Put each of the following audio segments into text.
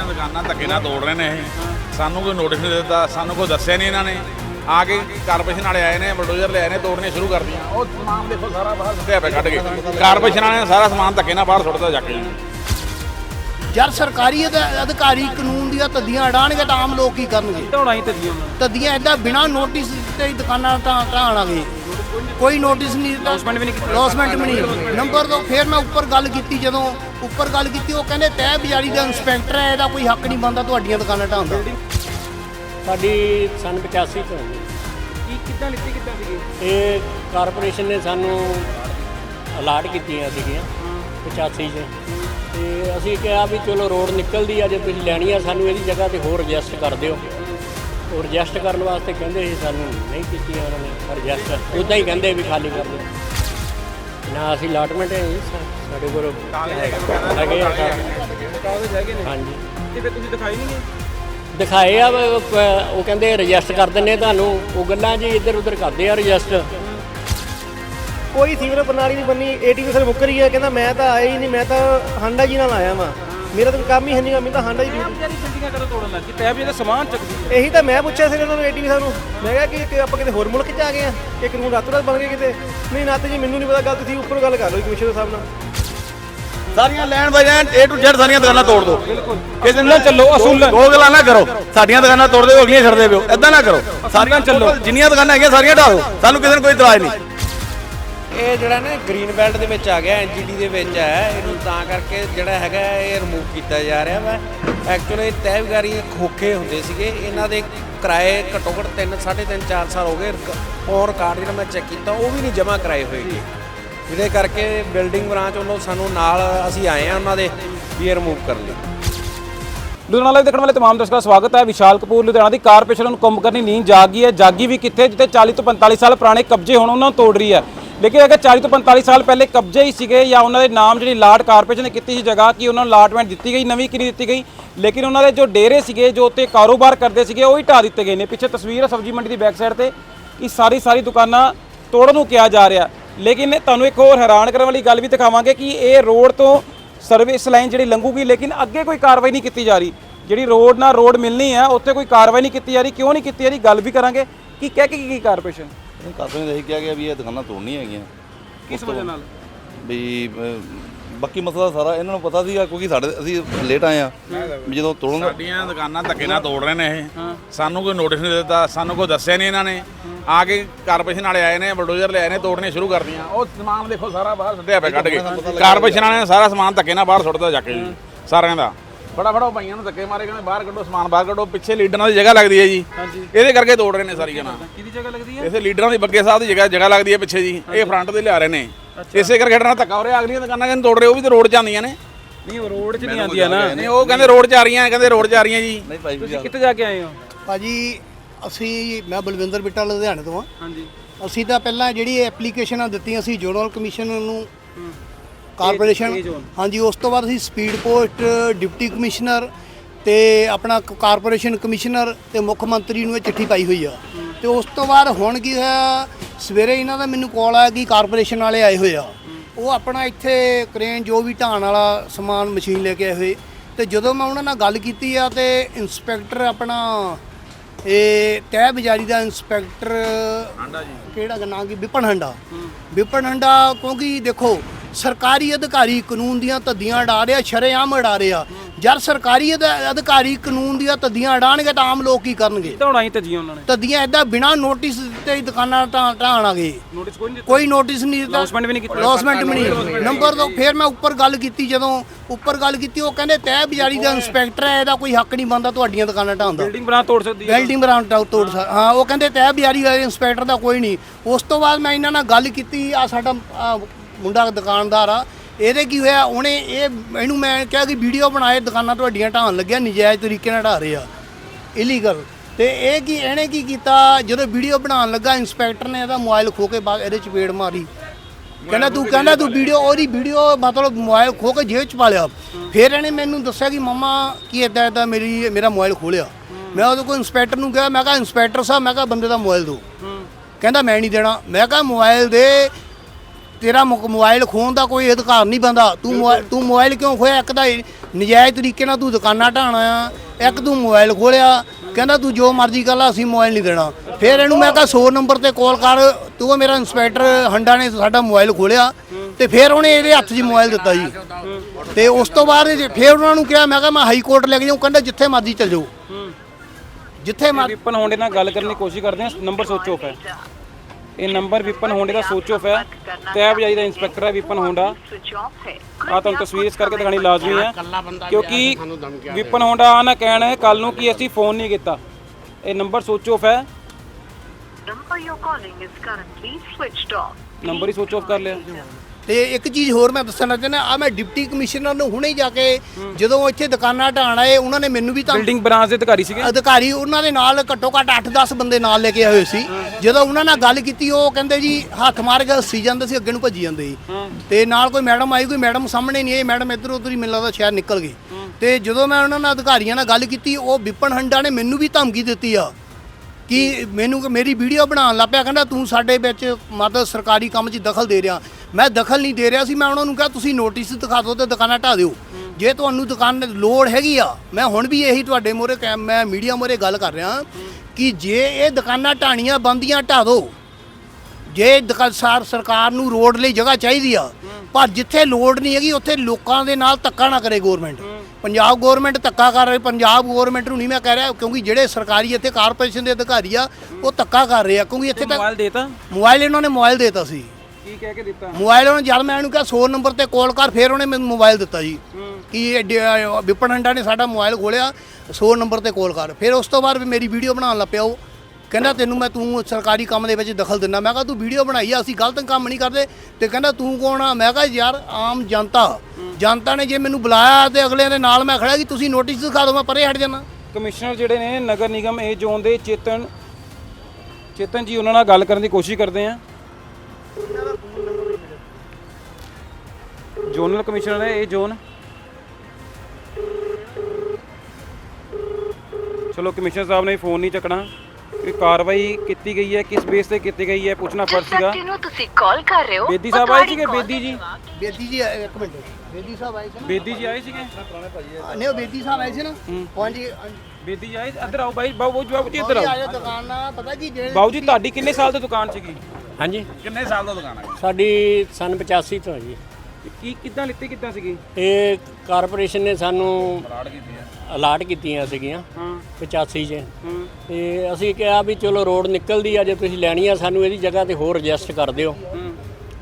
ਸਾਡੀਆਂ ਦੁਕਾਨਾਂ ਧੱਕੇ ਨਾਲ ਤੋੜ ਰਹੇ ਨੇ ਇਹ ਸਾਨੂੰ ਕੋਈ ਨੋਟਿਸ ਨਹੀਂ ਦਿੱਤਾ ਸਾਨੂੰ ਕੋਈ ਦੱਸਿਆ ਨਹੀਂ ਇਹਨਾਂ ਨੇ। ਆ ਕੇ ਕਾਰਪੋਰੇਸ਼ਨ ਵਾਲੇ ਆਏ ਨੇ ਬਲਡੋਜ਼ਰ ਲੈ ਆਏ ਨੇ ਤੋੜਨੇ ਸ਼ੁਰੂ ਕਰ ਦਿੱਤੀਆਂ ਉਹ ਸਮਾਨ ਦੇਖੋ ਸਾਰਾ ਬਾਹਰ ਸੁੱਟਿਆ ਪਿਆ ਕੱਢ ਕੇ। ਕਾਰਪੋਰੇਸ਼ਨ ਵਾਲਿਆਂ ਨੇ ਸਾਰਾ ਸਮਾਨ ਧੱਕੇ ਨਾਲ ਬਾਹਰ ਸੁੱਟਦਾ ਜਾ ਕੇ। ਜਦ ਸਰਕਾਰੀ ਅਧ- ਅਧਿਕਾਰੀ ਕਾਨੂੰਨ ਦੀਆਂ ਤੱਦੀਆਂ ਅਡਾਣਗੇ ਤਾਂ ਆਮ ਲੋਕ ਕੀ ਕਰਨਗੇ? ਤੇ ਦੀਆਂ ਤੱਦੀਆਂ ਐਦਾਂ ਬਿਨਾ ਨੋਟਿਸ ਦਿੱਤੇ ਹੀ ਦੁਕਾਨਾਂ ਤਾਂ ਢਾਣਾਂਗੇ ਕੋਈ ਨੋਟਿਸ ਨਹੀਂ ਦਿੱਤਾ। Lodgement ਵੀ ਨਹੀਂ ਕੀਤੀ। ਲੌਸਮੈਂਟ ਵੀ ਨਹੀਂ। ਨੰਬਰ ਦੋ ਫਿਰ ਮੈਂ ਉੱਪਰ ਗੱਲ ਕੀਤੀ ਜਦੋਂ ਉੱਪਰ ਗੱਲ ਕੀਤੀ ਉਹ ਕਹਿੰਦੇ ਤਹਿ ਬਜਾਰੀ ਦਾ ਇੰਸਪੈਕਟਰ ਹੈ ਇਹਦਾ ਕੋਈ ਹੱਕ ਨਹੀਂ ਬਣਦਾ ਤੁਹਾਡੀਆਂ ਦੁਕਾਨਾਂ ਢਾਉਣ ਦਾ। ਸਾਡੀ ਸਨ 85 ਤੋਂ। ਕੀ ਕਿੱਦਾਂ ਲਿੱਤੀ ਕਿੱਦਾਂ ਸੀਗੀ? ਇਹ ਕਾਰਪੋਰੇਸ਼ਨ ਨੇ ਸਾਨੂੰ ਅਲਾਟ ਕੀਤੀਆਂ ਸੀਗੀਆਂ 85 ਚ। ਤੇ ਅਸੀਂ ਕਿਹਾ ਵੀ ਚਲੋ ਰੋਡ ਨਿਕਲਦੀ ਆ ਜੇ ਤੁਸੀਂ ਲੈਣੀ ਆ ਸਾਨੂੰ ਇਹਦੀ ਜਗ੍ਹਾ ਤੇ ਹੋਰ ਰਜਿਸਟ ਕਰ ਦਿਓ। ਉਹ ਰਜਿਸਟ ਕਰਨ ਵਾਸਤੇ ਕਹਿੰਦੇ ਸੀ ਸਾਨੂੰ ਨਹੀਂ ਕੀਤੀਆਂ ਉਹਨਾਂ ਨੇ ਰਜਿਸਟ ਉਦਾਂ ਹੀ ਕਹਿੰਦੇ ਵੀ ਖਾਲੀ ਕਰ ਦਿਓ। ਨਾ ਅਸੀਂ ਅਲਾਟਮੈਂਟ ਹੈ ਜੀ, ਸਾ- ਸਾਡੇ ਕੋਲ ਹੈਗੇ ਆ ਕਾਗਜ਼। ਹੈਗੇ ਨੇ? ਹਾਂਜੀ। ਤੇ ਫਿਰ ਤੁਸੀਂ ਦਿਖਾਈ ਨਹੀਂ ਗਏ? ਦਿਖਾਏ ਆ ਪ- ਉਹ ਕਹਿੰਦੇ ਰਜਿਸਟ ਕਰ ਦਿੰਨੇ ਤੁਹਾਨੂੰ। ਉਹ ਗੱਲਾਂ ਜੀ ਇੱਧਰ ਉੱਧਰ ਕਰਦੇ ਆ ਰਜਿਸਟ ਕੋਈ ਸੀਵਰ ਪ੍ਰਣਾਲੀ ਨਹੀਂ ਬੰਨੀ ਏਟੀਵੀ ਸਰ ਮੁੱਕਰ ਹੀ ਹੈ ਕਹਿੰਦਾ ਮੈਂ ਤਾਂ ਆਇਆ ਹੀ ਨਹੀਂ ਮੈਂ ਤਾਂ ਹਾਂਡਾ ਜੀ ਨਾਲ ਆਇਆ ਵਾਂ। ਮੇਰਾ ਤਾਂ ਕੋਈ ਕੰਮ ਹੀ ਹੈ ਨਹੀਂਗਾ ਮੈਂ ਤਾਂ ਹਾਂਡਾ ਜੀ ਟੈਬ ਜਿਹੜੀ ਬਿਲਡਿੰਗਾਂ ਕਦੋਂ ਤੋੜਨ ਲੱਗੀ ਟੈਬ ਜਿਹੜਾ ਸਮਾਨ ਚੱਕਦੀ ਹੈ ਇਹੀ ਤਾਂ ਮੈਂ ਪੁੱਛਿਆ ਸੀ ਇਹਨਾਂ ਨੂੰ ਏਟੀਵੀ ਸਾਨੂੰ। ਮੈਂ ਕਿਹਾ ਕਿ- ਕਿ ਆਪਾਂ ਕਿਤੇ ਹੋਰ ਮੁਲਕ 'ਚ ਆ ਗਏ ਆ ਕਿ ਕਾਨੂੰਨ ਰਾਤੋਂ ਰਾਤ ਬਣ ਗਏ ਕਿਤੇ। ਨਹੀਂ ਨਾ ਤੇ ਜੀ ਮੈਨੂੰ ਨਹੀਂ ਪਤਾ ਗੱਲ ਤੁਸੀਂ ਉੱਪਰ ਗੱਲ ਕਰ ਲਓ ਕਮਿਸ਼ਨਰ ਸਾਹਿਬ ਨਾਲ। ਸਾਰੀਆਂ ਲੈਣ ਬਾਈ ਲੈਣ A to Z ਸਾਰੀਆਂ ਦੁਕਾਨਾਂ ਤੋੜ ਦਿਓ। ਕਿਸੇ ਦਿਨ ਨਾ ਚੱਲੋ, ਅਸੂਲਨ। ਦੋ ਗੱਲਾਂ ਨਾ ਕਰੋ। ਸਾਡੀਆਂ ਦੁਕਾਨਾਂ ਤੋੜ ਦਿਓ ਅਗਲੀਆਂ ਛੱਡ ਦਿਓ। ਐਦਾਂ ਨਾ ਕਰੋ। ਸਾਰੀਆਂ ਚੱਲੋ। ਜਿੰਨੀਆਂ ਦੁਕਾਨਾਂ ਹੈਗੀਆਂ ਸਾਰੀਆਂ ਢਾਹ ਦਿਓ। ਸਾਨੂੰ ਕਿਸੇ ਨੂੰ ਕੋਈ ਇਤਰਾਜ਼ ਨਹੀਂ। ਇਹ ਜਿਹੜਾ ਨਾ ਗ੍ਰੀਨ ਬੈਲਟ ਦੇ ਵਿੱਚ ਆ ਗਿਆ ਐਨਜੀਡੀ ਦੇ ਵਿੱਚ ਹੈ, ਇਹਨੂੰ ਤਾਂ ਕਰਕੇ ਜਿਹੜਾ ਹੈਗਾ ਇਹ ਰਿਮੂਵ ਕੀਤਾ ਜਾ ਰਿਹਾ ਵਾ। ਐਕਚੁਅਲੀ ਤਹਿਬਗਾਰੀ ਖੋਖੇ ਹੁੰਦੇ ਸੀਗੇ। ਇਹਨਾਂ ਦੇ ਕਿਰਾਏ ਘੱਟੋ ਘੱਟ 3 3.5 4 ਸਾਲ ਹੋ ਗਏ। ਔਰ ਰਿਕਾਰਡ ਜਿਹੜਾ ਮੈਂ ਚੈੱਕ ਕੀਤਾ, ਉਹ ਵੀ ਨਹੀਂ ਜਮ੍ਹਾਂ ਕਰਾਏ ਹੋਏਗੇ ਜਿਹਦੇ ਕਰਕੇ ਬਿਲਡਿੰਗ ਬ੍ਰਾਂਚ ਵੱਲੋਂ ਸਾਨੂੰ ਨਾਲ ਅਸੀਂ ਆਏ ਆ ਉਹਨਾਂ ਦੇ ਵੀ ਰਿਮੂਵ ਕਰਨ ਲਈ। ਲੁਧਿਆਣਾ ਲਾਈਵ ਦੇਖਣ ਵਾਲੇ ਤਮਾਮ ਦਰਸ਼ਕਾਂ ਦਾ ਸਵਾਗਤ ਹੈ। ਵਿਸ਼ਾਲ ਕਪੂਰ, ਲੁਧਿਆਣਾ ਦੀ ਕਾਰਪੋਰੇਸ਼ਨ ਨੂੰ ਕੰਮ ਕਰਨੀ, ਨੀਂਦ ਜਾਗੀ ਹੈ। ਜਾਗੀ ਵੀ ਕਿੱਥੇ? ਜਿੱਥੇ 40 ਤੋਂ 45 ਸਾਲ ਪੁਰਾਣੇ ਕਬਜ਼ੇ ਹੁਣ ਉਹਨਾਂ ਨੂੰ ਤੋੜ ਰਹੀ ਹੈ। ਲੇਕਿਨ ਅਗਰ 40 ਤੋਂ 45 ਸਾਲ ਪਹਿਲੇ ਕਬਜ਼ੇ ਹੀ ਸੀਗੇ ਜਾਂ ਉਹਨਾਂ ਦੇ ਨਾਮ ਜਿਹੜੀ ਲਾਟ ਕਾਰਪੋਰੇਸ਼ਨ ਨੇ ਕੀਤੀ ਸੀ ਜਗ੍ਹਾ, ਕਿ ਉਹਨਾਂ ਨੂੰ ਲਾਟਮੈਂਟ ਦਿੱਤੀ ਗਈ, ਨਵੀਂ ਕਿੰਨੀ ਦਿੱਤੀ ਗਈ? ਲੇਕਿਨ ਉਹਨਾਂ ਦੇ ਜੋ ਡੇਰੇ ਸੀਗੇ, ਜੋ ਉੱਤੇ ਕਾਰੋਬਾਰ ਕਰਦੇ ਸੀਗੇ, ਉਹ ਹੀ ਢਾ ਦਿੱਤੇ ਗਏ ਨੇ। ਪਿੱਛੇ ਤਸਵੀਰ ਹੈ ਸਬਜ਼ੀ ਮੰਡੀ ਦੀ ਬੈਕ ਸਾਈਡ ਤੇ, ਕਿ ਸਾਰੀ ਸਾਰੀ ਦੁਕਾਨਾਂ ਤੋੜਨ ਨੂੰ ਕਿਹਾ ਜਾ ਰਿਹਾ। ਲੇਕਿਨ ਤੁਹਾਨੂੰ ਇੱਕ ਹੋਰ ਹੈਰਾਨ ਕਰਨ ਵਾਲੀ ਗੱਲ ਵੀ ਦਿਖਾਵਾਂਗੇ ਕਿ ਇਹ ਰੋਡ ਤੋਂ ਸਰਵਿਸ ਲਾਈਨ ਜਿਹੜੀ ਲੰਘੂਗੀ, ਲੇਕਿਨ ਅੱਗੇ ਕੋਈ ਕਾਰਵਾਈ ਨਹੀਂ ਕੀਤੀ ਜਾ ਰਹੀ। ਜਿਹੜੀ ਰੋਡ ਨਾਲ ਰੋਡ ਮਿਲਣੀ ਹੈ ਉੱਥੇ ਕੋਈ ਕਾਰਵਾਈ ਨਹੀਂ ਕੀਤੀ ਜਾ ਰਹੀ, ਕਿਉਂ ਨਹੀਂ ਕੀਤੀ ਜਾ ਰਹੀ? ਗੱਲ ਵੀ ਕਰਾਂਗੇ। ਕਿ ਕਹਿ ਕੇ ਕੀ ਕਾਰਪੋਰੇਸ਼ਨ? ਇਹ ਕਾਰਪੋਰੇਸ਼ਨ ਨੇ ਇਹੀ ਕਿਹਾ ਗਿਆ ਵੀ ਇਹ ਦੁਕਾਨਾਂ ਤੋੜਨੀਆਂ ਹੈਗੀਆਂ। ਕਿਸ ਵਜ੍ਹਾ ਨਾਲ? ਵੀ ਅਹ, ਬਾਕੀ ਮਸਲਾ ਸਾਰਾ ਇਹਨਾਂ ਨੂੰ ਪਤਾ ਸੀਗਾ ਕਿਉਂਕਿ ਸਾਡੇ ਅਸੀਂ ਲੇਟ ਆਏ ਆ। ਵੀ ਜਦੋਂ ਤੋੜਨ ਸਾਡੀਆਂ ਦੁਕਾਨਾਂ ਧੱਕੇ ਨਾਲ ਤੋੜ ਰਹੇ ਨੇ ਇਹ। ਸਾਨੂੰ ਕੋਈ ਨੋਟਿਸ ਨਹੀਂ ਦਿੱਤਾ ਸਾਨੂੰ ਕੋਈ ਦੱਸਿਆ ਨਹੀਂ ਇਹਨਾਂ ਨੇ। ਆ ਕੇ ਕਾਰਪੋਰੇਸ਼ਨ ਵਾਲੇ ਆਏ ਨੇ ਬਲਡੋਜ਼ਰ ਲੈ ਆਏ ਨੇ ਤੋੜਨੇ ਸ਼ੁਰੂ ਕਰ ਦਿੱਤੀਆਂ। ਉਹ ਸਮਾਨ ਦੇਖੋ ਸਾਰਾ ਬਾਹਰ ਸੁੱਟਿਆ ਪਿਆ ਕੱਢ ਕੇ। ਕਾਰਪੋਰੇਸ਼ਨ ਵਾਲਿਆਂ ਨੇ ਸਾਰਾ ਸਮਾਨ ਧੱਕੇ ਨਾਲ ਬਾਹਰ ਸੁੱਟਦਾ ਜਾ ਕੇ ਸਾਰਿਆਂ ਦਾ। ਫਟਾਫਟ ਉਹ ਭਾਈਆਂ ਨੂੰ ਧੱਕੇ ਮਾਰੇ ਕਹਿੰਦੇ ਬਾਹਰ ਕੱਢੋ ਸਮਾਨ ਬਾਹਰ ਕੱਢੋ ਪਿੱਛੇ ਲੀਡਰਾਂ ਦੀ ਜਗ੍ਹਾ ਲੱਗਦੀ ਹੈ ਜੀ। ਇਹਦੇ ਕਰਕੇ ਤੋੜ ਰਹੇ ਨੇ ਸਾਰੀਆਂ ਨਾ ਕਿਹਦੀ ਜਗ੍ਹਾ ਲੱਗਦੀ ਹੈ? ਇਸੇ ਲੀਡਰਾਂ ਦੀ ਬੱਗੇ ਸਾਹਿਬ ਦੀ ਜਗ੍ਹਾ ਜਗ੍ਹਾ ਲੱਗਦੀ ਹੈ ਪਿੱਛੇ ਜੀ। ਇਹ ਫਰੰਟ ਤੇ ਲਿਆ ਰਹੇ ਨੇ। ਇਸੇ ਕਰਕੇ ਖੜਨਾ ਧੱਕਾ ਹੋ ਰਿਹਾ। ਅਗਲੀਆਂ ਦੁਕਾਨਾਂ ਕਹਿੰਦੇ ਤੋੜ ਰਹੇ ਉਹ ਵੀ ਤੇ ਰੋਡ 'ਚ ਆਉਂਦੀਆਂ ਨੇ। ਨਹੀਂ ਉਹ ਰੋਡ 'ਚ ਨਹੀਂ ਆਉਂਦੀਆਂ ਨਾ। ਨਹੀਂ ਉਹ ਕਹਿੰਦੇ ਰੋਡ 'ਚ ਆ ਰਹੀਆਂ ਕਹਿੰਦੇ ਰੋਡ 'ਚ ਆ ਰਹੀਆਂ ਜੀ। ਨਹੀਂ ਭਾਈ ਤੁਸੀਂ ਕਿੱਥੇ ਜਾ ਕੇ ਆਏ ਹੋ? ਭਾਜੀ ਅਸੀਂ ਮੈਂ ਬਲਵਿੰਦਰ ਬਿੱਟਾ ਲੁਧਿਆਣੇ ਤੋਂ ਆ ਹਾਂਜੀ। ਅਸੀਂ ਤਾਂ ਪਹਿਲਾਂ ਜਿਹੜੀ ਐਪਲੀਕੇਸ਼ਨਾਂ ਦਿੱਤੀਆਂ ਸੀ ਜਨਰਲ ਕਮਿਸ਼ਨ ਨੂੰ ਕਾਰਪੋਰੇਸ਼ਨ। ਹਾਂਜੀ ਉਸ ਤੋਂ ਬਾਅਦ ਅਸੀਂ ਸਪੀਡ ਪੋਸਟ ਡਿਪਟੀ ਕਮਿਸ਼ਨਰ ਤੇ ਆਪਣਾ ਕਾਰਪੋਰੇਸ਼ਨ ਕਮਿਸ਼ਨਰ ਤੇ ਮੁੱਖ ਮੰਤਰੀ ਨੂੰ ਇਹ ਚਿੱਠੀ ਪਾਈ ਹੋਈ ਆ। ਤੇ ਉਸ ਤੋਂ ਬਾਅਦ ਹੁਣ ਕੀ ਹੋਇਆ ਸਵੇਰੇ ਇਹਨਾਂ ਦਾ ਮੈਨੂੰ ਕਾਲ ਆਇਆ ਕਿ ਕਾਰਪੋਰੇਸ਼ਨ ਵਾਲੇ ਆਏ ਹੋਏ ਆ। ਉਹ ਆਪਣਾ ਇੱਥੇ ਕ੍ਰੇਨ ਜੋ ਵੀ ਢਾਣ ਵਾਲਾ ਸਮਾਨ ਮਸ਼ੀਨ ਲੈ ਕੇ ਆਏ ਹੋਏ। ਤੇ ਜਦੋਂ ਮੈਂ ਉਹਨਾਂ ਨਾਲ ਗੱਲ ਕੀਤੀ ਆ ਤੇ ਇੰਸਪੈਕਟਰ ਆਪਣਾ ਇਹ ਤਹਿ ਬਜਾਰੀ ਦਾ ਇੰਸਪੈਕਟਰ ਹੰਡਾ ਜੀ। ਕਿਹੜਾ ਨਾਂ ਕੀ? ਵਿਪਨ ਹੰਡਾ। ਵਿਪਨ ਹੰਡਾ ਕਿਉਂਕਿ ਦੇਖੋ ਸਰਕਾਰੀ ਅਧਿਕਾਰੀ ਕਾਨੂੰਨ ਦੀਆਂ ਧੱਦੀਆਂ ਅਡਾ ਰਿਹਾ ਸ਼ਰੇਆਮ ਅਡਾ ਰਿਹਾ। ਜਦ ਸਰਕਾਰੀ ਅਧ- ਅਧਿਕਾਰੀ ਕਾਨੂੰਨ ਦੀਆਂ ਧੱਦੀਆਂ ਅਡਾਣਗੇ ਤਾਂ ਆਮ ਲੋਕ ਕੀ ਕਰਨਗੇ? ਢਾਉਣਾਈ ਤੇ ਜੀਆਂ ਉਹਨਾਂ ਨੇ। ਧੱਦੀਆਂ ਐਦਾਂ ਬਿਨਾ ਨੋਟਿਸ ਦਿੱਤੇ ਹੀ ਦੁਕਾਨਾਂ ਢਾਹ ਢਾਣਾਗੇ ਨੋਟਿਸ ਕੋਈ ਨਹੀਂ ਕੋਈ ਨੋਟਿਸ ਨਹੀਂ ਦਿੱਤਾ। Announcement ਵੀ ਨਹੀਂ ਕੀਤੀ। Announcement ਵੀ ਨਹੀਂ ਨੰਬਰ ਦੋ ਫਿਰ ਮੈਂ ਉੱਪਰ ਗੱਲ ਕੀਤੀ ਜਦੋਂ ਉੱਪਰ ਗੱਲ ਕੀਤੀ ਉਹ ਕਹਿੰਦੇ ਤਹਿ ਬਜਾਰੀ ਦਾ ਇੰਸਪੈਕਟਰ ਹੈ ਇਹਦਾ ਕੋਈ ਹੱਕ ਨਹੀਂ ਬਣਦਾ ਤੁਹਾਡੀਆਂ ਦੁਕਾਨਾਂ ਢਾਉਣ ਦਾ। ਬਿਲਡਿੰਗ ਬਣਾ ਤੋੜ ਸਕਦੀ ਹੈ। ਬਿਲਡਿੰਗ ਬਰਾਂਡ ਤੋੜ ਸਕ ਹਾਂ ਉਹ ਕਹਿੰਦੇ ਤਹਿ ਬਿਆਰੀ ਵਾਲੇ ਇੰਸਪੈਕਟਰ ਦਾ ਕੋਈ ਨਹੀਂ। ਉਸ ਤੋਂ ਬਾਅਦ ਮੈਂ ਇਹਨਾਂ ਨਾਲ ਗੱਲ ਕੀਤੀ ਆ ਸਾਡਾ ਆਹ, ਮੁੰਡਾ ਦੁਕਾਨਦਾਰ ਆ ਇਹਦੇ ਕੀ ਹੋਇਆ ਉਹਨੇ ਇਹ ਇਹਨੂੰ ਮੈਂ ਕਿਹਾ ਕਿ ਵੀਡੀਓ ਬਣਾਏ ਦੁਕਾਨਾਂ ਤੁਹਾਡੀਆਂ ਢਾਣ ਲੱਗਿਆ ਨਜਾਇਜ਼ ਤਰੀਕੇ ਨਾਲ ਢਾ ਰਹੇ ਆ ਇਲੀਗਲ ਤੇ ਇਹ ਕੀ ਇਹਨੇ ਕੀ ਕੀਤਾ ਜਦੋਂ ਵੀਡੀਓ ਬਣਾਉਣ ਲੱਗਾ ਇੰਸਪੈਕਟਰ ਨੇ ਇਹਦਾ ਮੋਬਾਈਲ ਖੋ ਕੇ ਬਾਅਦ ਇਹਦੇ ਚਪੇੜ ਮਾਰੀ। ਕਹਿੰਦਾ ਤੂੰ ਕਹਿੰਦਾ ਤੂੰ ਵੀਡੀਓ ਉਹਦੀ ਵੀਡੀਓ ਮਤਲਬ ਮੋਬਾਈਲ ਖੋ ਕੇ ਜੇਬ ਚ ਪਾ ਲਿਆ। ਫਿਰ ਇਹਨੇ ਮੈਨੂੰ ਦੱਸਿਆ ਕਿ ਮਮਾ ਕੀ ਇਦਾਂ ਇਦਾਂ ਮੇਰੀ ਮੇਰਾ ਮੋਬਾਈਲ ਖੋਲਿਆ ਮੈਂ ਉਹਦੇ ਕੋਲ ਇੰਸਪੈਕਟਰ ਨੂੰ ਕਿਹਾ ਮੈਂ ਕਿਹਾ ਇੰਸਪੈਕਟਰ ਸਾਹਿਬ ਮੈਂ ਕਿਹਾ ਬੰਦੇ ਦਾ ਮੋਬਾਈਲ ਦਿਓ। ਕਹਿੰਦਾ ਮੈਂ ਨਹੀਂ ਦੇਣਾ। ਮੈਂ ਕਿਹਾ ਮੋਬਾਈਲ ਦੇ ਤੇਰਾ ਮੋਬਾਈਲ ਖੋਣ ਦਾ ਕੋਈ ਅਧਿਕਾਰ ਨਹੀਂ ਬੰਦਾ। ਤੂੰ ਤੂੰ ਮੋਬਾਈਲ ਕਿਉਂ ਖੋਇਆ ਇੱਕ ਤਾਂ ਨਜਾਇਜ਼ ਤਰੀਕੇ ਨਾਲ ਤੂੰ ਦੁਕਾਨਾਂ ਢਾਣਾ ਆ ਇੱਕ ਤੂੰ ਮੋਬਾਈਲ ਖੋਲਿਆ। ਕਹਿੰਦਾ ਤੂੰ ਜੋ ਮਰਜ਼ੀ ਕਰ ਲਾ ਅਸੀਂ ਮੋਬਾਈਲ ਨਹੀਂ ਦੇਣਾ। ਫਿਰ ਇਹਨੂੰ ਮੈਂ ਕਿਹਾ 100 ਨੰਬਰ ਤੇ ਕਾਲ ਕਰ। ਤੂੰ ਮੇਰਾ ਇੰਸਪੈਕਟਰ ਹੰਡਾ ਨੇ ਸਾਡਾ ਮੋਬਾਈਲ ਖੋਲਿਆ। ਤੇ ਫਿਰ ਉਹਨੇ ਇਹਦੇ ਹੱਥ 'ਚ ਮੋਬਾਈਲ ਦਿੱਤਾ ਜੀ। ਤੇ ਉਸ ਤੋਂ ਬਾਅਦ ਫਿਰ ਉਹਨਾਂ ਨੂੰ ਕਿਹਾ ਮੈਂ ਕਿਹਾ ਮੈਂ ਹਾਈ ਕੋਰਟ ਲੈ ਕੇ ਜਾਊਂ। ਕਹਿੰਦਾ ਜਿੱਥੇ ਮਰਜ਼ੀ ਚੱਲ ਜਾਓ। ਜਿੱਥੇ ਮਰਜ਼ੀ ਵਿਪਨ ਹੋਂਡੇ ਨਾਲ ਗੱਲ ਕਰਨ ਦੀ ਕੋਸ਼ਿਸ਼ ਕਰਦੇ ਹਾਂ। ਨੰਬਰ ਸੋਚ ਹੈ ਇਹ ਨੰਬਰ ਵਿਪਨ ਹੋਂਡੇ ਦਾ ਸੋਚ ਆਫ ਹੈ। ਤੈਬ ਜਾਈ ਦਾ ਇੰਸਪੈਕਟਰ ਹੈ ਵਿਪਨ ਹੋਂਡਾ। ਆ ਤੁਹਾਨੂੰ ਤਸਵੀਰ ਇਸ ਕਰਕੇ ਦਿਖਾਣੀ ਲਾਜ਼ਮੀ ਹੈ ਕਿਉਂਕਿ ਵਿਪਨ ਹੋਂਡਾ ਆ ਨਾ ਕਹਿਣ ਹੈ ਕੱਲ ਨੂੰ ਕਿ ਅਸੀਂ ਫੋਨ ਨਹੀਂ ਕੀਤਾ। ਇਹ ਨੰਬਰ ਸੋਚ ਆਫ ਹੈ। number you're calling is currently switched off. Number ਹੀ ਸੋਚ ਆਫ ਕਰ ਲਿਆ। ਤੇ ਇੱਕ ਚੀਜ਼ ਹੋਰ ਮੈਂ ਦੱਸਣਾ ਚਾਹੁੰਦਾ ਆ ਮੈਂ ਡਿਪਟੀ ਕਮਿਸ਼ਨਰ ਨੂੰ ਹੁਣੇ ਜਾ ਕੇ ਜਦੋਂ ਇੱਥੇ ਦੁਕਾਨਾਂ ਢਾਣ ਆਏ ਉਹਨਾਂ ਨੇ ਮੈਨੂੰ ਵੀ ਤਾਂ ਬਿਲਡਿੰਗ ਬ੍ਰਾਂਚ ਦੇ ਅਧਿਕਾਰੀ ਸੀਗੇ? ਅਧਿਕਾਰੀ ਉਹਨਾਂ ਦੇ ਨਾਲ ਘੱਟੋ ਘੱਟ 8-10 ਬੰਦੇ ਨਾਲ ਲੈ ਕੇ ਆਏ ਹੋਏ ਸੀ। ਜਦੋਂ ਉਹਨਾਂ ਨਾਲ ਗੱਲ ਕੀਤੀ ਉਹ ਕਹਿੰਦੇ ਜੀ ਹੱਥ ਮਾਰ ਕੇ ਹੱਸੀ ਜਾਂਦੇ ਸੀ ਅੱਗੇ ਨੂੰ ਭੱਜੀ ਜਾਂਦੇ ਸੀ। ਤੇ ਨਾਲ ਕੋਈ ਮੈਡਮ ਆਈ ਕੋਈ ਮੈਡਮ ਸਾਹਮਣੇ ਨਹੀਂ ਆਈ ਮੈਡਮ ਇੱਧਰ ਉੱਧਰ ਹੀ ਮੈਨੂੰ ਲੱਗਦਾ ਸ਼ਾਇਦ ਨਿਕਲ ਗਈ ਤੇ ਜਦੋਂ ਮੈਂ ਉਹਨਾਂ ਨਾਲ ਅਧਿਕਾਰੀਆਂ ਨਾਲ ਗੱਲ ਕੀਤੀ ਉਹ ਵਿਪਨ ਹੰਡਾ ਨੇ ਮੈਨੂੰ ਵੀ ਧਮਕੀ ਦਿੱਤੀ ਆ। ਕਿ ਮੈਨੂੰ ਮੇਰੀ ਵੀਡੀਓ ਬਣਾਉਣ ਲੱਗ ਪਿਆ, ਕਹਿੰਦਾ ਤੂੰ ਸਾਡੇ ਵਿੱਚ ਮਤਲਬ ਸਰਕਾਰੀ ਕੰਮ 'ਚ ਦਖਲ ਦੇ ਰਿਹਾ। ਮੈਂ ਦਖਲ ਨਹੀਂ ਦੇ ਰਿਹਾ ਸੀ, ਮੈਂ ਉਹਨਾਂ ਨੂੰ ਕਿਹਾ, ਤੁਸੀਂ ਨੋਟਿਸ ਦਿਖਾ ਦਿਓ ਤੇ ਦੁਕਾਨਾਂ ਢਾ ਦਿਓ। ਜੇ ਤੁਹਾਨੂੰ ਦੁਕਾਨ ਲੋੜ ਹੈਗੀ ਆ, ਮੈਂ ਹੁਣ ਵੀ ਇਹੀ ਤੁਹਾਡੇ ਮੋਰੇ ਮੈਂ ਮੀਡੀਆ ਮੋਰੇ ਗੱਲ ਕਰ ਰਿਹਾ ਕਿ ਜੇ ਇਹ ਦੁਕਾਨਾਂ ਢਾਣੀਆਂ, ਬੰਦੀਆਂ ਢਾ ਦਿਓ ਜੇ ਦੁਕਾਨਦਾਰ ਸਰਕਾਰ ਨੂੰ ਰੋਡ ਲਈ ਜਗ੍ਹਾ ਚਾਹੀਦੀ ਆ, ਪਰ ਜਿੱਥੇ ਲੋੜ ਨਹੀਂ ਹੈਗੀ, ਉੱਥੇ ਲੋਕਾਂ ਦੇ ਨਾਲ ਧੱਕਾ ਨਾ ਕਰੇ ਗਵਰਨਮੈਂਟ ਪੰਜਾਬ ਗਵਰਨਮੈਂਟ ਧੱਕਾ ਕਰ ਰਹੀ ਪੰਜਾਬ ਗਵਰਨਮੈਂਟ ਨੂੰ ਨਹੀਂ ਮੈਂ ਕਹਿ ਰਿਹਾ ਕਿਉਂਕਿ ਜਿਹੜੇ ਸਰਕਾਰੀ ਇੱਥੇ ਕਾਰਪੋਰੇਸ਼ਨ ਦੇ ਅਧਿਕਾਰੀ ਆ ਉਹ ਧੱਕਾ ਕਰ ਰਹੇ ਆ ਕਿਉਂਕਿ ਇੱਥੇ ਤੱਕ ਮੋਬਾਈਲ ਦੇਤਾ? ਮੋਬਾਈਲ ਇਹਨਾਂ ਨੇ ਮੋਬਾਈਲ ਦੇਤਾ ਸੀ। ਕੀ ਕਹਿ ਕੇ ਦਿੱਤਾ? ਮੋਬਾਈਲ ਉਹਨੇ ਜਦ ਮੈਂ ਇਹਨੂੰ ਕਿਹਾ 100 ਨੰਬਰ ਤੇ ਕਾਲ ਕਰ ਫਿਰ ਉਹਨੇ ਮੈਨੂੰ ਮੋਬਾਈਲ ਦਿੱਤਾ ਜੀ। ਕਿ ਵਿਪਨ ਹੰਡਾ ਨੇ ਸਾਡਾ ਮੋਬਾਈਲ ਖੋਲਿਆ 100 ਨੰਬਰ ਤੇ ਕਾਲ ਕਰ। ਫਿਰ ਉਸ ਤੋਂ ਬਾਅਦ ਵੀ ਮੇਰੀ ਵੀਡੀਓ ਬਣਾਉਣ ਲੱਗ ਪਿਆ ਉਹ। ਕਹਿੰਦਾ ਤੈਨੂੰ ਮੈਂ ਤੂੰ ਸਰਕਾਰੀ ਕੰਮ ਦੇ ਵਿੱਚ ਦਖਲ ਦਿੰਦਾ। ਮੈਂ ਕਿਹਾ ਤੂੰ ਵੀਡੀਓ ਬਣਾਈ ਆ, ਅਸੀਂ ਗਲਤ ਕੰਮ ਨਹੀਂ ਕਰਦੇ। ਤੇ ਕਹਿੰਦਾ ਤੂੰ ਕੌਣ ਆ? ਮੈਂ ਕਿਹਾ ਯਾਰ, ਆਮ ਜਨਤਾ। ਜਨਤਾ ਨੇ ਜੇ ਮੈਨੂੰ ਬੁਲਾਇਆ ਤੇ ਅਗਲਿਆਂ ਦੇ ਨਾਲ ਮੈਂ ਖੜਾ ਕਿ ਤੁਸੀਂ ਨੋਟਿਸ ਦਿਖਾ ਦਿਓ, ਮੈਂ ਪਰੇ ਹਟ ਜਾਣਾ। ਕਮਿਸ਼ਨਰ ਜਿਹੜੇ ਨੇ ਨਗਰ ਨਿਗਮ, ਇਹ ਜ਼ੋਨ ਦੇ ਚੇਤਨ ਚੇਤਨ ਜੀ ਉਹਨਾਂ ਨਾਲ ਗੱਲ ਕਰਨ ਦੀ ਕੋਸ਼ਿਸ਼ ਕਰਦੇ ਆ। ਜ਼ੋਨਲ ਕਮਿਸ਼ਨਰ ਹੈ ਇਹ ਜ਼ੋਨ। ਚਲੋ ਕਮਿਸ਼ਨਰ ਸਾਹਿਬ ਨੇ ਫੋਨ ਨਹੀਂ ਚੱਕਣਾ। ਕਿ ਕਾਰਵਾਈ ਕੀਤੀ ਗਈ ਹੈ ਕਿਸ ਬੇਸ ਤੇ ਕੀਤੀ ਗਈ ਹੈ ਪੁੱਛਣਾ ਫਰਜ਼ ਸੀਗਾ। ਵਿਅਕਤੀ ਨੂੰ ਤੁਸੀਂ ਕਾਲ ਕਰ ਰਹੇ ਹੋ ਬੇਦੀ ਸਾਹਿਬ ਆਏ ਸੀਗੇ? ਬੇਦੀ ਜੀ? ਬੇਦੀ ਜੀ ਇੱਕ ਮਿੰਟ। ਬੇਦੀ ਸਾਹਿਬ ਆਏ ਸੀ ਬੇਦੀ ਜੀ ਆਏ ਸੀਗੇ? ਨਾ ਨਹੀਂ ਉਹ ਬੇਦੀ ਸਾਹਿਬ ਆਏ ਸੀ ਨਾ? ਹਾਂਜੀ ਬੇਦੀ ਜੀ ਆਏ ਇੱਧਰ ਆਓ ਬਾਈ ਬਾਬੂ ਜੀ ਬਾਬੂ ਜੀ ਇੱਧਰ ਆਓ। ਆਜੋ ਦੁਕਾਨ ਨਾਲ ਪਤਾ ਕੀ ਜਿਹੜੇ ਬਾਬੂ ਜੀ ਤੁਹਾਡੀ ਕਿੰਨੇ ਸਾਲ ਤੋਂ ਦੁਕਾਨ ਸੀਗੀ? ਹਾਂਜੀ। ਕਿੰਨੇ ਸਾਲ ਦਾ ਦੁਕਾਨ ਹੈ ਸਾਡੀ ਸਨ 85 ਤੋਂ ਹੈ ਜੀ। ਕੀ ਕਿੱਦਾਂ ਲਿੱਤੀ ਕਿੱਦਾਂ ਸੀਗੀ? ਇਹ ਕਾਰਪੋਰੇਸ਼ਨ ਨੇ ਸਾਨੂੰ ਅਲਾਟ ਕੀਤੀਆਂ ਸੀਗੀਆਂ ਹਾਂ। 85 'ਚ ਹਾਂ। ਤੇ ਅਸੀਂ ਕਿਹਾ ਵੀ ਚਲੋ ਰੋਡ ਨਿਕਲਦੀ ਆ ਜੇ ਤੁਸੀਂ ਲੈਣੀ ਆ ਸਾਨੂੰ ਇਹਦੀ ਜਗ੍ਹਾ ਤੇ ਹੋਰ ਰਜਿਸਟ ਕਰ ਦਿਓ। ਹੂੰ।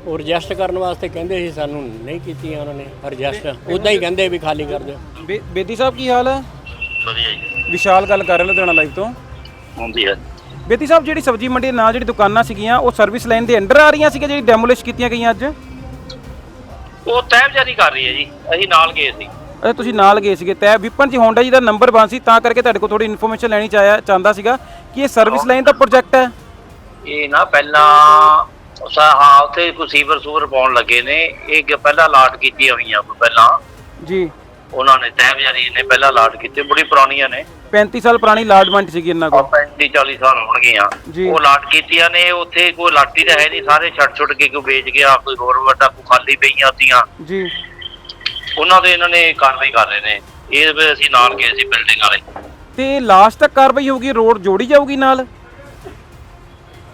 ਉਹ ਰਜਿਸਟ ਕਰਨ ਵਾਸਤੇ ਕਹਿੰਦੇ ਸੀ ਸਾਨੂੰ ਨਹੀਂ ਕੀਤੀਆਂ ਉਹਨਾਂ ਨੇ ਰਜਿਸਟ ਉਦਾਂ ਹੀ ਕਹਿੰਦੇ ਵੀ ਖਾਲੀ ਕਰ ਦਿਓ। ਬੇਦੀ ਸਾਹਿਬ ਕੀ ਹਾਲ ਹੈ ਵਧੀਆ ਜੀ। ਵਿਸ਼ਾਲ ਗੱਲ ਕਰ ਰਹੇ ਲੁਧਿਆਣਾ ਲਾਈਵ ਤੋਂ। ਹੁੰਦੀ ਹੈ ਬੇਦੀ ਸਾਹਿਬ ਜਿਹੜੀ ਸਬਜ਼ੀ ਮੰਡੀ ਦੇ ਨਾਲ ਜਿਹੜੀ ਦੁਕਾਨਾਂ ਸੀਗੀਆਂ ਉਹ ਸਰਵਿਸ ਲਾਈਨ ਦੇ ਅੰਡਰ ਆ ਰਹੀਆਂ ਸੀਗੀਆਂ ਜਿਹੜੀ ਡੈਮੋਲਿਸ਼ ਕੀਤੀਆਂ ਗਈਆਂ ਅੱਜ? ਉਹ ਤੈਬਜਾਰੀ ਕਰ ਰਹੀ ਹੈ ਜੀ। ਅਸੀਂ ਨਾਲ ਗਏ ਸੀ। ਅੱਛਾ ਤੁਸੀਂ ਨਾਲ ਗਏ ਸੀਗੇ ਤੈ ਵਿਪਨ ਜੀ ਹੋਂਡਾ ਜੀ ਦਾ ਨੰਬਰ ਬੰਦ ਸੀ ਤਾਂ ਕਰਕੇ ਤੁਹਾਡੇ ਕੋਲ ਥੋੜੀ ਇਨਫੋਰਮੇਸ਼ਨ ਲੈਣੀ ਚਾਹਿਆ ਚਾਹੁੰਦਾ ਸੀਗਾ ਕਿ ਇਹ ਸਰਵਿਸ ਲਾਈਨ ਦਾ ਪ੍ਰੋਜੈਕਟ ਹੈ? ਇਹ ਨਾ ਪਹਿਲਾਂ ਸਾ- ਹਾਂ ਉੱਥੇ ਕੋਈ ਸੀਵਰ ਸੂਵਰ ਪਾਉਣ ਲੱਗੇ ਨੇ। ਇਹ ਗ- ਪਹਿਲਾਂ ਅਲਾਟ ਕੀਤੀਆਂ ਹੋਈਆਂ ਕੋਈ ਪਹਿਲਾਂ। ਜੀ। ਉਹਨਾਂ ਨੇ ਤੈਬਜਾਰੀ ਨੇ ਪਹਿਲਾਂ ਅਲਾਟ ਕੀਤੇ ਬੜੀ ਪੁਰਾਣੀਆਂ ਨੇ। 35 ਸਾਲ ਪੁਰਾਣੀ ਲਾਡਮੈਂਟ ਸੀਗੀ ਇਹਨਾਂ ਕੋਲ। 35 40 ਸਾਲ ਹੋਣਗੀਆਂ। ਜੀ। ਉਹ ਅਲਾਟ ਕੀਤੀਆਂ ਨੇ ਉੱਥੇ ਕੋਈ ਲਾਟੀ ਤਾਂ ਹੈ ਨਹੀਂ ਸਾਰੇ ਛੱਡ ਛੁੱਟ ਕੇ ਕੋਈ ਵੇਚ ਗਿਆ ਕੋਈ ਹੋਰ ਵੱਡਾ ਕੋਈ ਖਾਲੀ ਪਈਆਂ ਸੀਆਂ ਜੀ। ਉਹਨਾਂ ਦੇ ਇਹਨਾਂ ਨੇ ਕਾਰਵਾਈ ਕਰ ਰਹੇ ਨੇ। ਇਹ ਵੀ ਅਸੀਂ ਨਾਲ ਗਏ ਸੀ ਬਿਲਡਿੰਗ ਵਾਲੇ। ਤੇ ਲਾਸਟ ਤੱਕ ਕਾਰਵਾਈ ਹੋਊਗੀ ਰੋਡ ਜੋੜੀ ਜਾਊਗੀ ਨਾਲ?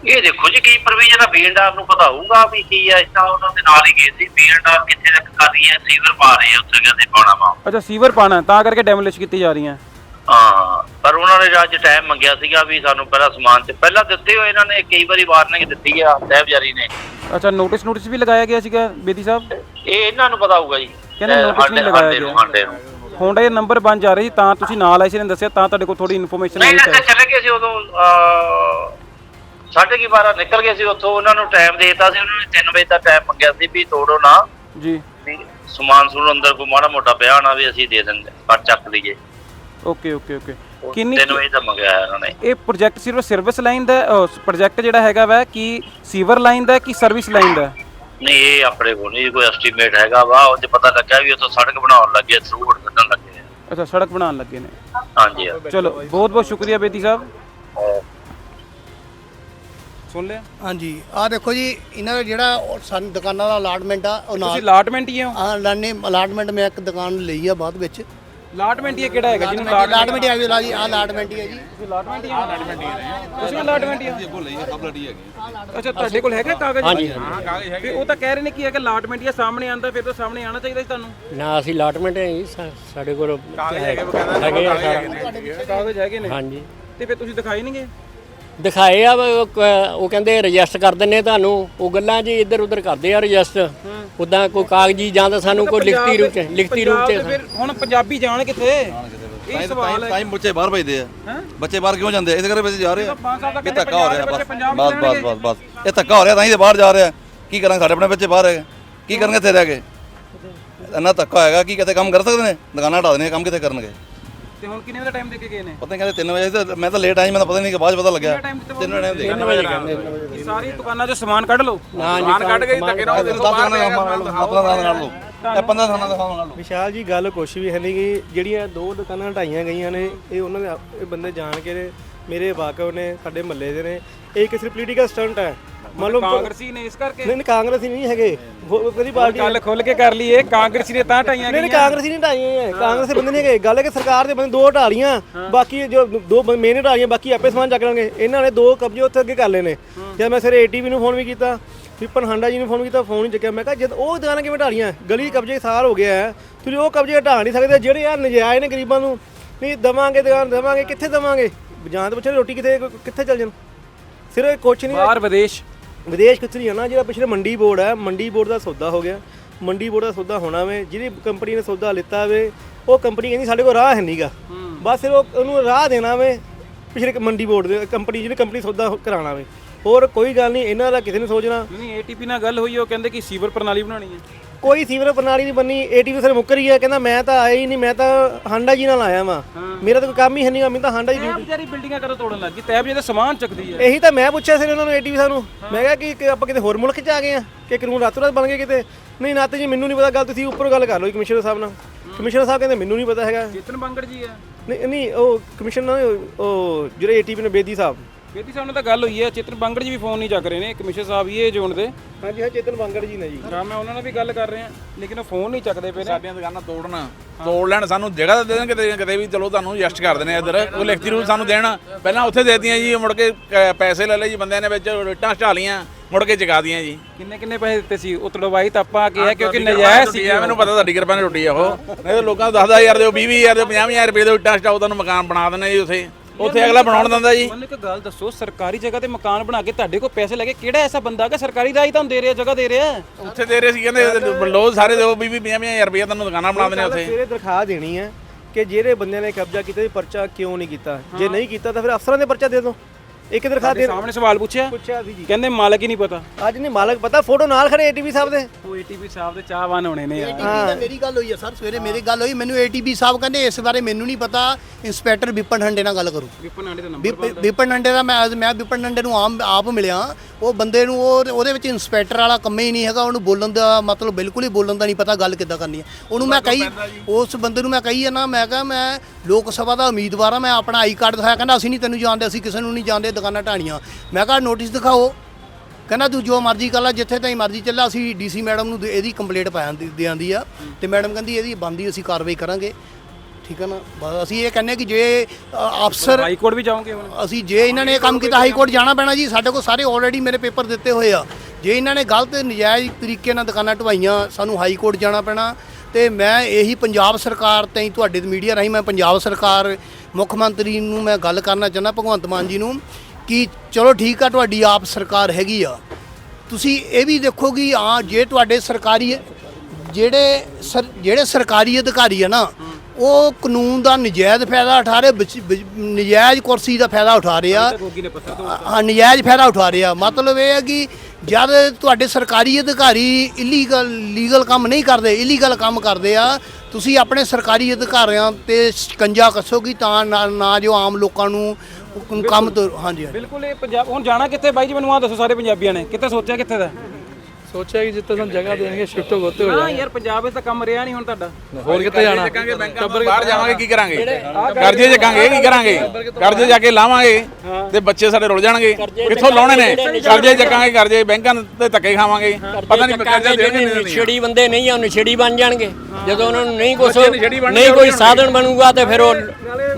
ਇਹ ਦੇਖੋ ਜੀ ਕੀ ਪ੍ਰੋਵੀਜ਼ਨ ਆ ਬੀਐਨਆਰ ਨੂੰ ਪਤਾ ਹੋਊਗਾ ਵੀ ਕੀ ਆ ਇਸ ਤਾਂ ਉਹਨਾਂ ਦੇ ਨਾਲ ਹੀ ਗਏ ਸੀ। ਬੀਐਨਆਰ ਕਿੱਥੇ ਤੱਕ ਕਰ ਰਹੀ ਹੈ ਸੀਵਰ ਪਾ ਰਹੇ ਆ ਉੱਥੇ ਕਹਿੰਦੇ ਪਾਉਣਾ ਵਾ। ਅੱਛਾ ਸੀਵਰ ਪਾਣਾ ਤਾਂ ਕਰਕੇ ਡੈਮੋਲਿਸ਼ ਕੀਤੀ ਜਾ ਰਹੀਆਂ। ਹਾਂ ਪਰ ਉਹਨਾਂ ਨੇ ਅੱਜ ਟਾਈਮ ਮੰਗਿਆ ਸੀਗਾ ਵੀ ਸਾਨੂੰ ਪਹਿਲਾਂ ਸਮਾਨ ਤੇ ਪਹਿਲਾਂ ਦਿੱਤੇ ਹੋਏ ਇਹਨਾਂ ਨੇ ਕਈ ਵਾਰੀ ਵਾਰਨਿੰਗ ਦਿੱਤੀ ਆ ਸਾਹਿਬਜ਼ਾਰੀ ਨੇ। ਅੱਛਾ ਨੋਟਿਸ ਨੋਟਿਸ ਵੀ ਲਗਾਇਆ ਗਿਆ ਸੀਗਾ ਬੇਦੀ ਸਾਹਿਬ? ਇਹ ਇਹਨਾਂ ਨੂੰ ਪਤਾ ਹੋਊਗਾ ਜੀ। ਕਹਿੰਦੇ notice ਨਹੀਂ ਲਗਾਇਆ ਗਿਆ। ਹੋਂਡਾ ਨੰਬਰ ਬਣ ਜਾ ਰਹੀ ਤਾਂ ਤੁਸੀਂ ਨਾਲ ਆਏ ਸੀ ਨੇ ਦੱਸਿਆ ਤਾਂ ਤੁਹਾਡੇ ਕੋਲ ਥੋੜੀ ਇਨਫੋਰਮੇਸ਼ਨ ਨਹੀਂ ਨਾ ਚਲੇ ਗਏ ਸੀ ਉਦੋਂ ਸਾਢੇ ਕੀ 12 ਨਿਕਲ ਗਏ ਸੀ ਉੱਥੋਂ ਉਹਨਾਂ ਨੂੰ ਟਾਈਮ ਦੇਤਾ ਸੀ ਉਹਨਾਂ ਨੇ 3 ਵਜੇ ਦਾ ਟਾਈਮ ਮੰਗਿਆ ਸੀ ਵੀ ਤੋੜੋ ਨਾ। ਜੀ। ਸਮਾਨ ਸਮੂਨ ਅੰਦਰ ਕੋਈ ਮਾੜਾ ਮੋਟਾ ਪਿਆ ਹੋਣਾ ਵੀ ਅਸੀਂ ਦੇ ਦਿੰਦੇ ਪਰ ਚੱਕ ਲਈਏ। Okay okay okay. ਕਿੰਨੀ 3 ਵਜੇ ਦਾ ਮੰਗਿਆ ਉਹਨਾਂ ਨੇ। ਇਹ ਪ੍ਰੋਜੈਕਟ ਸਿਰਫ ਸਰਵਿਸ ਲਾਈਨ ਦਾ ਪ੍ਰੋਜੈਕਟ ਜਿਹੜਾ ਹੈਗਾ ਵਾ ਕਿ ਸੀਵਰ ਲਾਈਨ ਦਾ ਕਿ ਸਰਵਿਸ ਲਾਈਨ ਦਾ ਨਹੀਂ ਇਹ ਆਪਣੇ ਕੋਲ ਨਹੀਂ ਕੋਈ ਐਸਟੀਮੇਟ ਹੈਗਾ ਵਾ ਉਹ ਤੇ ਪਤਾ ਲੱਗਾ ਵੀ ਉੱਥੋਂ ਸੜਕ ਬਣਾਉਣ ਲੱਗੇ ਥਰੂ ਕੱਢਣ ਲੱਗੇ ਆ। ਅੱਛਾ ਸੜਕ ਬਣਾਉਣ ਲੱਗੇ ਨੇ। ਹਾਂਜੀ ਹਾਂ। ਚਲੋ ਬਹੁਤ ਬਹੁਤ ਸ਼ੁਕਰੀਆ ਬੇਦੀ ਸਾਹਿਬ। ਅਹ ਸੁਣ ਲਿਆ? ਹਾਂਜੀ ਆਹ ਦੇਖੋ ਜੀ ਇਹਨਾਂ ਦਾ ਜਿਹੜਾ ਉਹ ਸਾਨੂੰ ਦੁਕਾਨਾਂ ਦਾ ਅਲਾਟਮੈਂਟ ਆ ਉਹ ਤੁਸੀਂ ਨਾਲ ਅਲਾਟਮੈਂਟ ਹੀ ਹੋ ਆ? ਲਾਣੇ ਅਲਾਟਮੈਂਟ ਮੈਂ ਇੱਕ ਦੁਕਾਨ ਲਈ ਆ ਬਾਅਦ ਵਿੱਚ। ਅਲਾਟਮੈਂਟ ਹੀ ਕਿਹੜਾ ਹੈਗਾ? ਜਿਹਨੂੰ ਅਲਾਟਮੈਂਟ ਹੀ ਆ ਜੀ ਲਾ ਜੀ ਆਹ ਅਲਾਟਮੈਂਟ ਹੀ ਆ? ਜੀ ਤੁਸੀਂ ਅਲਾਟਮੈਂਟ ਹੀ ਹੋ ਤੁਸੀਂ ਹੀ ਹੋ ਅੱਗੋਂ ਲਈ ਸਭ ਲੜੀ ਹੈਗੀ ਅੱਛਾ ਤੁਹਾਡੇ ਕੋਲ ਹੈਗਾ ਕਾਗਜ਼? ਹਾਂਜੀ ਹਾਂ ਕਾਗਜ਼ ਹੈਗੇ ਤੇ ਉਹ ਤਾਂ ਕਹਿ ਰਹੇ ਨੇ ਕਿ ਅਗਰ ਅਲਾਟਮੈਂਟ ਹੀ ਸਾਹਮਣੇ ਆਂਦਾ ਫਿਰ ਤਾਂ ਸਾਹਮਣੇ ਆਣਾ ਚਾਹੀਦਾ ਸੀ ਤੁਹਾਨੂੰ। ਨਾ ਅਸੀਂ ਅਲਾਟਮੈਂਟ ਹੈ ਜੀ ਸਾਡੇ ਕੋਲ ਕਾਗਜ਼ ਹੈਗੇ ਆ ਕਾਗਜ਼। ਹੈਗੇ ਨੇ? ਹਾਂਜੀ। ਤੇ ਫਿਰ ਤੁਸੀਂ ਦਿਖਾਈ ਨਹੀਂ ਗਏ? ਦਿਖਾਏ ਆ ਉਹ ਕ- ਉਹ ਕਹਿੰਦੇ ਰਜਿਸਟ ਕਰ ਦਿੰਨੇ ਤੁਹਾਨੂੰ। ਉਹ ਗੱਲਾਂ ਜੀ ਇੱਧਰ ਉੱਧਰ ਕਰਦੇ ਆ ਰਜਿਸਟ ਉਦਾਂ ਕੋਈ ਕਾਗਜ਼ੀ ਜਾਂ ਤਾਂ ਸਾਨੂੰ ਕੋਈ ਲਿਖਤੀ ਰੂਪ ਚ ਲਿਖਤੀ ਰੂਪ ਪੰਜਾਬ ਚ ਦੇ ਫਿਰ ਹੁਣ ਪੰਜਾਬੀ ਜਾਣ ਕਿੱਥੇ? ਇਹ ਸਵਾਲ ਹੈ। ਟਾਈਮ ਬੱਚੇ ਬਾਹਰ ਭੇਜਦੇ ਆ। ਬੱਚੇ ਬਾਹਰ ਕਿਉਂ ਜਾਂਦੇ ਆ? ਇਸੇ ਕਰਕੇ ਬੱਚੇ ਜਾ ਰਹੇ ਆ। ਪੰਜ ਸਾਲ ਦਾ ਇਹ ਧੱਕਾ ਹੋ ਰਿਹਾ ਬਸ। ਬਸ। ਬਸ ਬਸ ਬਸ। ਇਹ ਧੱਕਾ ਹੋ ਰਿਹਾ ਤਾਂ ਹੀ ਤੇ ਬਾਹਰ ਜਾ ਰਿਹਾ ਕੀ ਕਰਾਂਗੇ? ਸਾਡੇ ਆਪਣੇ ਬੱਚੇ ਬਾਹਰ ਹੈਗੇ ਕੀ ਕਰਨਗੇ ਇੱਥੇ ਰਹਿ ਕੇ? ਇੰਨਾ ਧੱਕਾ ਹੋਏਗਾ ਕੀ ਕਿਤੇ ਕੰਮ ਕਰ ਸਕਦੇ ਨੇ? ਦੁਕਾਨਾਂ ਹਟਾ ਦੇਣੀਆਂ ਕੰਮ ਕਿਤੇ ਕਰਨਗੇ? ਤੇ ਹੁਣ ਕਿੰਨੇ ਦਾ ਟਾਈਮ ਦੇ ਕੇ ਗਏ ਨੇ? ਪਤਾ ਨਹੀਂ ਕਹਿੰਦੇ 3 ਵਜੇ ਤੇ ਮੈਂ ਤਾਂ ਲੇਟ ਆਈ ਮੈਨੂੰ ਪਤਾ ਨਹੀਂ ਕਿ ਬਾਅਦ 'ਚ ਪਤਾ ਲੱਗਿਆ। ਟਾਈਮ ਦਿੱਤਾ 3 ਵਜੇ ਦੇ ਵਜੇ ਕਹਿੰਦੇ ਸਾਰੀ ਦੁਕਾਨਾਂ 'ਚੋਂ ਸਮਾਨ ਕੱਢ ਲਓ। ਨਾ ਜੀ ਸਮਾਨ ਕੱਢ ਕੇ ਧੱਕੇ ਨਾਲ ਦੇਖੋ ਬਾਹਰ ਦੇ ਆਪਣਾ ਨਾਮ ਨਾਲ ਲਓ ਇਹ 15 ਸਾਲਾਂ ਦਾ ਕੰਮ ਨਾਲ ਲਓ ਵਿਸ਼ਾਲ ਜੀ ਗੱਲ ਕੁਛ ਵੀ ਹੈ ਨਹੀਂ ਗੀ। ਜਿਹੜੀਆਂ ਦੋ ਦੁਕਾਨਾਂ ਹਟਾਈਆਂ ਗਈਆਂ ਨੇ ਇਹ ਉਹਨਾਂ ਦੇ ਇਹ ਬੰਦੇ ਜਾਣ ਕੇ ਨੇ। ਮੇਰੇ ਵਾਕਫ ਨੇ ਸਾਡੇ ਮਹੱਲੇ ਦੇ ਨੇ। ਇਹ ਇੱਕ ਸਿਰਫ ਪੋਲੀਟੀਕਲ ਸਟੰਟ ਹੈ। ਮੰਨ ਲਓ ਕਾਂਗਰਸੀ ਨੇ ਇਸ ਕਰਕੇ ਨਹੀਂ ਨਹੀਂ ਕਾਂਗਰਸੀ ਨਹੀਂ ਹੈਗੇ। ਹੋਰ ਕਦੀ ਪਾਰਟੀ ਗੱਲ ਖੁੱਲ ਕੇ ਕਰ ਲਈਏ ਕਾਂਗਰਸੀ ਨੇ ਤਾਂ ਢਾਈਆਂ ਨਹੀਂ ਨਹੀਂ ਕਾਂਗਰਸੀ ਨਹੀਂ ਢਾਈਆਂ ਹੈ ਕਾਂਗਰਸ ਦੇ ਬੰਦੇ ਨਹੀਂ ਹੈਗੇ। ਗੱਲ ਹੈ ਕਿ ਸਰਕਾਰ ਦੇ ਬੰਦੇ ਦੋ ਢਾ ਲੀਆਂ ਬਾਕੀ ਜੋ ਦੋ ਮੇਨ ਢਾ ਲੀਆਂ ਬਾਕੀ ਆਪੇ ਸਮਾਨ ਚੱਕ ਲਾਂਗੇ। ਇਹਨਾਂ ਨੇ ਦੋ ਕਬਜ਼ੇ ਉੱਥੇ ਅੱਗੇ ਕਰ ਲਏ ਨੇ। ਜਦ ਮੈਂ ਸਵੇਰੇ ਏਟੀਵੀ ਨੂੰ ਫੋਨ ਵੀ ਕੀਤਾ ਵਿਪਨ ਹਾਂਡਾ ਜੀ ਨੂੰ ਫੋਨ ਕੀਤਾ ਫੋਨ ਨਹੀਂ ਚੱਕਿਆ। ਮੈਂ ਕਿਹਾ ਜਦ ਉਹ ਦੁਕਾਨਾਂ ਕਿਵੇਂ ਢਾ ਲੀਆਂ ਗਲੀ ਕਬਜ਼ੇ ਸਾਲ ਹੋ ਗਿਆ ਹੈ। ਤੁਸੀਂ ਉਹ ਕਬਜ਼ੇ ਢਾ ਨਹੀਂ ਸਕਦੇ। ਜਿਹੜੇ ਯਾਰ ਨਜਾਇਜ਼ ਨੇ ਗਰੀਬਾਂ ਨੂੰ ਨਹੀਂ ਦਵਾਂਗੇ ਦੁਕਾਨ ਦਵਾਂਗੇ। ਕਿੱਥੇ ਦਵਾਂਗੇ? ਜਾਂ ਤਾਂ ਪੁੱਛੋ ਰੋਟੀ ਕਿੱਥੇ ਕਿੱਥੇ ਚੱਲ ਜਾਣ? ਸਿਰਫ ਕੁਛ ਨਹੀਂ ਬਾਹਰ ਵਿਦੇਸ਼। ਵਿਦੇਸ਼ ਕਿੱਥੇ ਨਹੀਂ ਜਾਣਾ ਜਿਹੜਾ ਪਿਛਲੇ ਮੰਡੀ ਬੋਰਡ ਹੈ ਮੰਡੀ ਬੋਰਡ ਦਾ ਸੌਦਾ ਹੋ ਗਿਆ। ਮੰਡੀ ਬੋਰਡ ਦਾ ਸੌਦਾ ਹੋਣਾ ਵੇ ਜਿਹੜੀ ਕੰਪਨੀ ਨੇ ਸੌਦਾ ਲਿੱਤਾ ਵੇ ਉਹ ਕੰਪਨੀ ਕਹਿੰਦੀ ਸਾਡੇ ਕੋਲ ਰਾਹ ਹੈ ਨਹੀਂਗਾ ਬਸ ਫਿਰ ਉਹ ਉਹਨੂੰ ਰਾਹ ਦੇਣਾ ਵੇ ਪਿਛਲੇ ਮੰਡੀ ਬੋਰਡ ਦੇ ਕੰਪਨੀ ਜਿਹੜੀ ਕੰਪਨੀ ਸੌਦਾ ਕਰਾਉਣਾ ਵੇ। ਹੋਰ ਕੋਈ ਗੱਲ ਨਹੀਂ ਇਹਨਾਂ ਦਾ ਕਿਸੇ ਨੇ ਸੋਚਣਾ। ਨਹੀਂ ਏਟੀਪੀ ਨਾਲ ਗੱਲ ਹੋਈ ਉਹ ਕਹਿੰਦੇ ਕਿ ਸੀਵਰ ਪ੍ਰਣਾਲੀ ਬਣਾਉਣੀ ਹੈ। ਕੋਈ ਸੀਵਰ ਪ੍ਰਣਾਲੀ ਨਹੀਂ ਬੰਨੀ ਏਟੀਵੀ ਸਰ ਮੁੱਕਰ ਹੀ ਹੈ ਕਹਿੰਦਾ ਮੈਂ ਤਾਂ ਆਇਆ ਹੀ ਨਹੀਂ ਮੈਂ ਤਾਂ ਹਾਂਡਾ ਜੀ ਨਾਲ ਆਇਆ ਵਾਂ। ਮੇਰਾ ਤਾਂ ਕੋਈ ਕੰਮ ਹੀ ਹੈ ਨਹੀਂਗਾ ਮੈਨੂੰ ਤਾਂ ਹਾਂਡਾ ਜੀ ਵਿਚਾਰੀ ਬਿਲਡਿੰਗਾਂ ਕਦੋਂ ਤੋੜਨ ਲੱਗੀ ਤੈਬ ਜਿਹਦਾ ਸਮਾਨ ਚੱਕਦੀ ਹੈ ਇਹੀ ਤਾਂ ਮੈਂ ਪੁੱਛਿਆ ਸੀ ਉਹਨਾਂ ਨੂੰ ਏਟੀਵੀ ਸਾਨੂੰ। ਮੈਂ ਕਿਹਾ ਕਿ ਕਿ ਆਪਾਂ ਕਿਤੇ ਹੋਰ ਮੁਲਕ 'ਚ ਆ ਗਏ ਆ ਕਿ ਕਾਨੂੰਨ ਰਾਤੋਂ ਰਾਤ ਬਣ ਗਏ ਕਿਤੇ। ਨਹੀਂ ਨਾਤੇ ਜੀ ਮੈਨੂੰ ਨਹੀਂ ਪਤਾ ਗੱਲ ਤੁਸੀਂ ਉੱਪਰ ਗੱਲ ਕਰ ਲਓ ਜੀ ਕਮਿਸ਼ਨਰ ਸਾਹਿਬ ਨਾਲ। ਕਮਿਸ਼ਨਰ ਸਾਹਿਬ ਕਹਿੰਦੇ ਮੈਨੂੰ ਨਹੀਂ ਪਤਾ ਹੈਗਾ। ਚੇਤਨ ਬੰਗੜ ਜੀ ਹੈ ਨਹੀਂ ਨਹੀਂ ਉਹ ਕਮਿਸ਼ਨਰ ਉਹ ਜਿਹੜੇ ਏਟੀਵੀ ਨੇ ਬੇਦੀ ਸਾਹਿਬ। ਬੇਦੀ ਸਾਹਿਬ ਨਾਲ ਤਾਂ ਗੱਲ ਹੋਈ ਹੈ ਚੇਤਨ ਬੰਗੜ ਜੀ ਵੀ ਫੋਨ ਨਹੀਂ ਚੱਕ ਰਹੇ ਨੇ ਕਮਿਸ਼ਨਰ ਸਾਹਿਬ ਇਹ ਜ਼ੋਨ ਦੇ। ਹਾਂਜੀ ਹਾਂ ਚੇਤਨ ਬੰਗੜ ਜੀ ਨੇ ਜੀ। ਹਾਂ ਮੈਂ ਉਹਨਾਂ ਨਾਲ ਵੀ ਗੱਲ ਕਰ ਰਿਹਾ ਲੇਕਿਨ ਉਹ ਫੋਨ ਨਹੀਂ ਚੱਕਦੇ ਪਏ ਨੇ। ਸਾਡੀਆਂ ਦੁਕਾਨਾਂ ਤੋੜਨ ਤੋੜ ਲੈਣ ਸਾਨੂੰ ਜਗ੍ਹਾ ਤਾਂ ਦੇ ਦੇਣ ਕਿਤੇ ਕਿਤੇ ਵੀ ਚਲੋ ਤੁਹਾਨੂੰ ਜਸਟ ਕਰ ਦਿੰਦੇ ਆ ਇੱਧਰ। ਉਹ ਲਿਖਤੀ ਰੂਲ ਸਾਨੂੰ ਦੇਣ। ਪਹਿਲਾਂ ਉੱਥੇ ਦੇ ਦਿੱਤੀਆਂ ਜੀ ਮੁੜ ਕੇ ਪੈਸੇ ਲੈ ਲਏ ਜੀ ਬੰਦਿਆਂ ਨੇ ਵਿੱਚ ਇੱਟਾਂ ਢਾਲੀਆਂ ਮੁੜ ਕੇ ਚਗਾ ਦੀਆਂ ਜੀ। ਕਿੰਨੇ ਕਿੰਨੇ ਪੈਸੇ ਦਿੱਤੇ ਸੀ? ਉਹ ਤੜਵਾਈ ਤਾਂ ਆਪਾਂ ਕਿਹਾ ਕਿਉਂਕਿ ਨਜਾਇਜ਼ ਸੀ ਆ ਮੈਨੂੰ ਪਤਾ ਤੁਹਾਡੀ ਕਿਰਪਾ ਨਾਲ ਟੁੱਟੀ ਆ ਉਹ। ਨਹੀਂ ਤਾਂ ਲੋਕਾਂ ਨੂੰ 10000 ਦਿਓ 20000 ਦਿਓ 50000 ਰੁਪਏ ਦਿਓ ਇੱਟਾਂ ਸਟਾਓ ਤੁਹਾਨੂੰ ਮਕਾਨ ਬਣਾ ਦਿੰਦੇ ਜੀ ਉੱਥੇ। ਉੱਥੇ ਅਗਲਾ ਬਣਾਉਣ ਦਿੰਦਾ ਜੀ। ਮੈਨੂੰ ਇੱਕ ਗੱਲ ਦੱਸੋ ਸਰਕਾਰੀ ਜਗ੍ਹਾ ਤੇ ਮਕਾਨ ਬਣਾ ਕੇ ਤੁਹਾਡੇ ਕੋਲ ਪੈਸੇ ਲੈ ਕੇ ਕਿਹੜਾ ਐਸਾ ਬੰਦਾ ਕਿ ਸਰਕਾਰੀ ਹੀ ਤੁਹਾਨੂੰ ਦੇ ਰਿਹਾ ਜਗ੍ਹਾ ਦੇ ਰਿਹਾ। ਉੱਥੇ ਦੇ ਰਹੇ ਸੀ ਕਹਿੰਦੇ ਲੋ ਸਾਰੇ ਦਿਓ 20 50000 ਰੁਪਏ ਤੁਹਾਨੂੰ ਦੁਕਾਨਾਂ ਬਣਾ ਦਿੰਦੇ ਉੱਥੇ। ਸਵੇਰੇ ਦਰਖਾਸਤ ਦੇਣੀ ਹੈ ਕਿ ਜਿਹੜੇ ਬੰਦਿਆਂ ਨੇ ਕਬਜ਼ਾ ਕੀਤਾ ਸੀ ਪਰਚਾ ਕਿਉਂ ਨਹੀਂ ਕੀਤਾ? ਜੇ ਨਹੀਂ ਕੀਤਾ ਤਾਂ ਫਿਰ ਅਫਸਰਾਂ ਦੇ ਪਰਚਾ ਦੇ ਦਿਓ। ਇੱਕ ਦਰਖਾਸਤ ਦੇ ਸਾਹਮਣੇ ਸਵਾਲ ਪੁੱਛਿਆ? ਪੁੱਛਿਆ ਸੀ ਜੀ। ਕਹਿੰਦੇ ਮਾਲਕ ਹੀ ਨਹੀਂ ਪਤਾ। ਅੱਜ ਨਹੀਂ ਮਾਲਕ ਪਤਾ। ਫੋਟੋ ਨਾਲ ਖੜੇ ਏਟੀਵੀ ਸਾਹਿਬ ਦੇ। ਉਹ ਏਟੀਪੀ ਸਾਹਿਬ ਦੇ ਚਾਹਵਾਨ ਹੋਣੇ ਨੇ ਯਾਰ। ATB ਨਾਲ ਮੇਰੀ ਗੱਲ ਹੋਈ ਹੈ ਸਰ। ਸਵੇਰੇ ਮੇਰੀ ਗੱਲ ਹੋਈ ਮੈਨੂੰ ਏਟੀਬੀ ਸਾਹਿਬ ਕਹਿੰਦੇ ਇਸ ਬਾਰੇ ਮੈਨੂੰ ਨਹੀਂ ਪਤਾ। ਇੰਸਪੈਕਟਰ ਵਿਪਨ ਹੰਡੇ ਨਾਲ ਗੱਲ ਕਰੋ। ਵਿਪਨ ਆਂਡੇ ਦਾ ਨੰਬਰ ਵਿਪ- ਵਿਪਨ ਹੰਡੇ ਦਾ ਮੈਂ ਮੈਂ ਵਿਪਨ ਹੰਡੇ ਨੂੰ ਆਮ ਆਪ ਮਿਲਿਆ। ਉਹ ਬੰਦੇ ਨੂੰ ਉਹ ਉਹਦੇ ਵਿੱਚ ਇੰਸਪੈਕਟਰ ਵਾਲਾ ਕੰਮ ਹੀ ਨਹੀਂ ਹੈਗਾ। ਉਹਨੂੰ ਬੋਲਣ ਦਾ ਮਤਲਬ ਬਿਲਕੁਲ ਹੀ ਬੋਲਣ ਦਾ ਨਹੀਂ ਪਤਾ ਗੱਲ ਕਿੱਦਾਂ ਕਰਨੀ ਹੈ। ਉਹਨੂੰ ਮੈਂ ਕਹੀ ਉਸ ਬੰਦੇ ਨੂੰ ਮੈਂ ਕਹੀ ਹੈ ਨਾ ਮੈਂ ਕਿਹਾ ਮੈਂ ਲੋਕ ਸਭਾ ਦਾ ਉਮੀਦਵਾਰ ਆ ਮੈਂ ਆਪਣਾ ਆਈ ਕਾਰਡ ਦਿਖਾਇਆ। ਕਹਿੰਦਾ ਅਸੀਂ ਨਹੀਂ ਤੈਨੂੰ ਜਾਣਦੇ ਅਸੀਂ ਕਿਸੇ ਨੂੰ ਨਹੀਂ ਜਾਣਦੇ। ਦੁਕਾਨਾਂ ਢਾਣੀਆਂ। ਮੈਂ ਕਿਹਾ ਨੋਟਿਸ ਦਿਖਾਓ। ਕਹਿੰਦਾ ਤੂੰ ਜੋ ਮਰਜ਼ੀ ਕਰ ਲੈ ਜਿੱਥੇ ਤਾਈਂ ਮਰਜ਼ੀ ਚੱਲਾ ਅਸੀਂ ਡੀਸੀ ਮੈਡਮ ਨੂੰ ਦੇ- ਇਹਦੀ ਕੰਪਲੇਂਟ ਪਾਇਆ ਦੇ ਆਂਦੀ ਆ। ਤੇ ਮੈਡਮ ਕਹਿੰਦੀ ਇਹਦੀ ਬੰਦੀ ਅਸੀਂ ਕਾਰਵਾਈ ਕਰਾਂਗੇ। ਠੀਕ ਹੈ ਨਾ? ਬਸ ਅਸੀਂ ਇਹ ਕਹਿੰਦੇ ਕਿ ਜੇ ਅ, ਅਫਸਰ ਹਾਈ ਕੋਰਟ ਵੀ ਜਾਓਗੇ ਹੁਣ? ਅਸੀਂ ਜੇ ਇਹਨਾਂ ਨੇ ਇਹ ਕੰਮ ਕੀਤਾ ਹਾਈ ਕੋਰਟ ਜਾਣਾ ਪੈਣਾ ਜੀ। ਸਾਡੇ ਕੋਲ ਸਾਰੇ ਆਲਰੇਡੀ ਮੇਰੇ ਪੇਪਰ ਦਿੱਤੇ ਹੋਏ ਆ। ਜੇ ਇਹਨਾਂ ਨੇ ਗਲਤ ਨਜਾਇਜ਼ ਤਰੀਕੇ ਨਾਲ ਦੁਕਾਨਾਂ ਢਵਾਈਆਂ ਸਾਨੂੰ ਹਾਈ ਕੋਰਟ ਜਾਣਾ ਪੈਣਾ। ਤੇ ਮੈਂ ਇਹੀ ਪੰਜਾਬ ਸਰਕਾਰ ਤੇ ਤੁਹਾਡੇ ਮੀਡੀਆ ਰਾਹੀਂ ਮੈਂ ਪੰਜਾਬ ਸਰਕਾਰ, ਮੁੱਖ ਮੰਤਰੀ ਨੂੰ ਮੈਂ ਗੱਲ ਕਰਨਾ ਚਾਹੁੰਦਾ, ਭਗਵੰਤ ਮਾਨ ਜੀ ਨੂੰ, ਕਿ ਚਲੋ ਠੀਕ ਆ, ਤੁਹਾਡੀ ਆਪ ਸਰਕਾਰ ਹੈਗੀ ਆ। ਤੁਸੀਂ ਇਹ ਵੀ ਦੇਖੋ ਕਿ ਹਾਂ ਜੇ ਤੁਹਾਡੇ ਸਰਕਾਰੀ, ਜਿਹੜੇ ਸਰ- ਜਿਹੜੇ ਸਰਕਾਰੀ ਅਧਿਕਾਰੀ ਆ ਨਾ ਉਹ ਕਾਨੂੰਨ ਦਾ ਨਜਾਇਜ਼ ਫਾਇਦਾ ਉਠਾ ਰਹੇ ਵਿੱਚ- ਵਿੱਚ- ਨਜਾਇਜ਼ ਕੁਰਸੀ ਦਾ ਫਾਇਦਾ ਉਠਾ ਰਹੇ। ਆ ਗੋਗੀ ਨੇ ਪੱਥਰ ਤੋਂ ਹਾਂ ਨਜਾਇਜ਼ ਫਾਇਦਾ ਉਠਾ ਰਹੇ। ਆ ਮਤਲਬ ਇਹ ਹੈ ਕਿ ਜਦ ਤੁਹਾਡੇ ਸਰਕਾਰੀ ਅਧਿਕਾਰੀ ਇਲੀਗਲ ਲੀਗਲ ਕੰਮ ਨਹੀਂ ਕਰਦੇ ਇਲੀਗਲ ਕੰਮ ਕਰਦੇ ਆ ਤੁਸੀਂ ਆਪਣੇ ਸਰਕਾਰੀ ਅਧਿਕਾਰੀਆਂ ਤੇ ਸ਼ਿਕੰਜਾ ਕੱਸੋਗੀ ਤਾਂ ਨਾ ਨਾ ਜੋ ਆਮ ਲੋਕਾਂ ਨੂੰ ਕੰਮ ਤੋਂ ਹਾਂਜੀ ਹਾਂਜੀ। ਬਿਲਕੁਲ ਇਹ ਪੰਜਾਬ ਹੁਣ ਜਾਣਾ ਕਿੱਥੇ? ਬਾਈ ਜੀ ਮੈਨੂੰ ਆ ਦੱਸੋ ਸਾਰੇ ਪੰਜਾਬੀਆਂ ਨੇ। ਕਿੱਥੇ ਸੋਚਿਆ ਕਿੱਥੇ ਦਾ? ਸੋਚਿਆ ਕਿ ਜਿੱਥੇ ਸਾਨੂੰ ਜਗ੍ਹਾ ਦੇਣਗੇ ਸ਼ਿਫਟ ਹੋ ਗੋਤੇ ਹੋ ਹਾਂ ਯਾਰ ਪੰਜਾਬ ਵਿੱਚ ਤਾਂ ਕੰਮ ਰਿਹਾ ਨਹੀਂ ਹੁਣ ਤੁਹਾਡਾ। ਹੋਰ ਕਿੱਥੇ ਜਾਣਾ? ਤੋਂ ਬਾਹਰ ਜਾਵਾਂਗੇ ਕੀ ਕਰਾਂਗੇ? ਕਰਜ਼ੇ ਚੱਕਾਂਗੇ ਕੀ ਕਰਾਂਗੇ? ਕਰਜ਼ੇ ਜਾ ਕੇ ਲਾਵਾਂਗੇ ਤੇ ਬੱਚੇ ਸਾਡੇ ਰੁਲ ਜਾਣਗੇ। ਕਿੱਥੋਂ ਲਾਉਣੇ ਨੇ? ਕਰਜ਼ੇ ਚੱਕਾਂਗੇ? ਕਰਜ਼ੇ ਬੈਂਕਾਂ ਤੇ ਧੱਕੇ ਖਾਵਾਂਗੇ। ਪਤਾ ਨਹੀਂ ਕਰਜ਼ਾ ਦੇਣਗੇ ਨਹੀਂ। ਨਸ਼ੇੜੀ ਬੰਦੇ ਨਹੀਂ ਆ ਨਸ਼ੇੜੀ ਬਣ ਜਾਣਗੇ। ਜਦੋਂ ਉਹਨਾਂ ਨੂੰ ਨਹੀਂ ਕੁਛ ਨਹੀਂ ਕੋਈ ਉਹ ਸਾਧਨ ਬਣੂਗਾ ਤੇ ਫਿਰ ਉਹ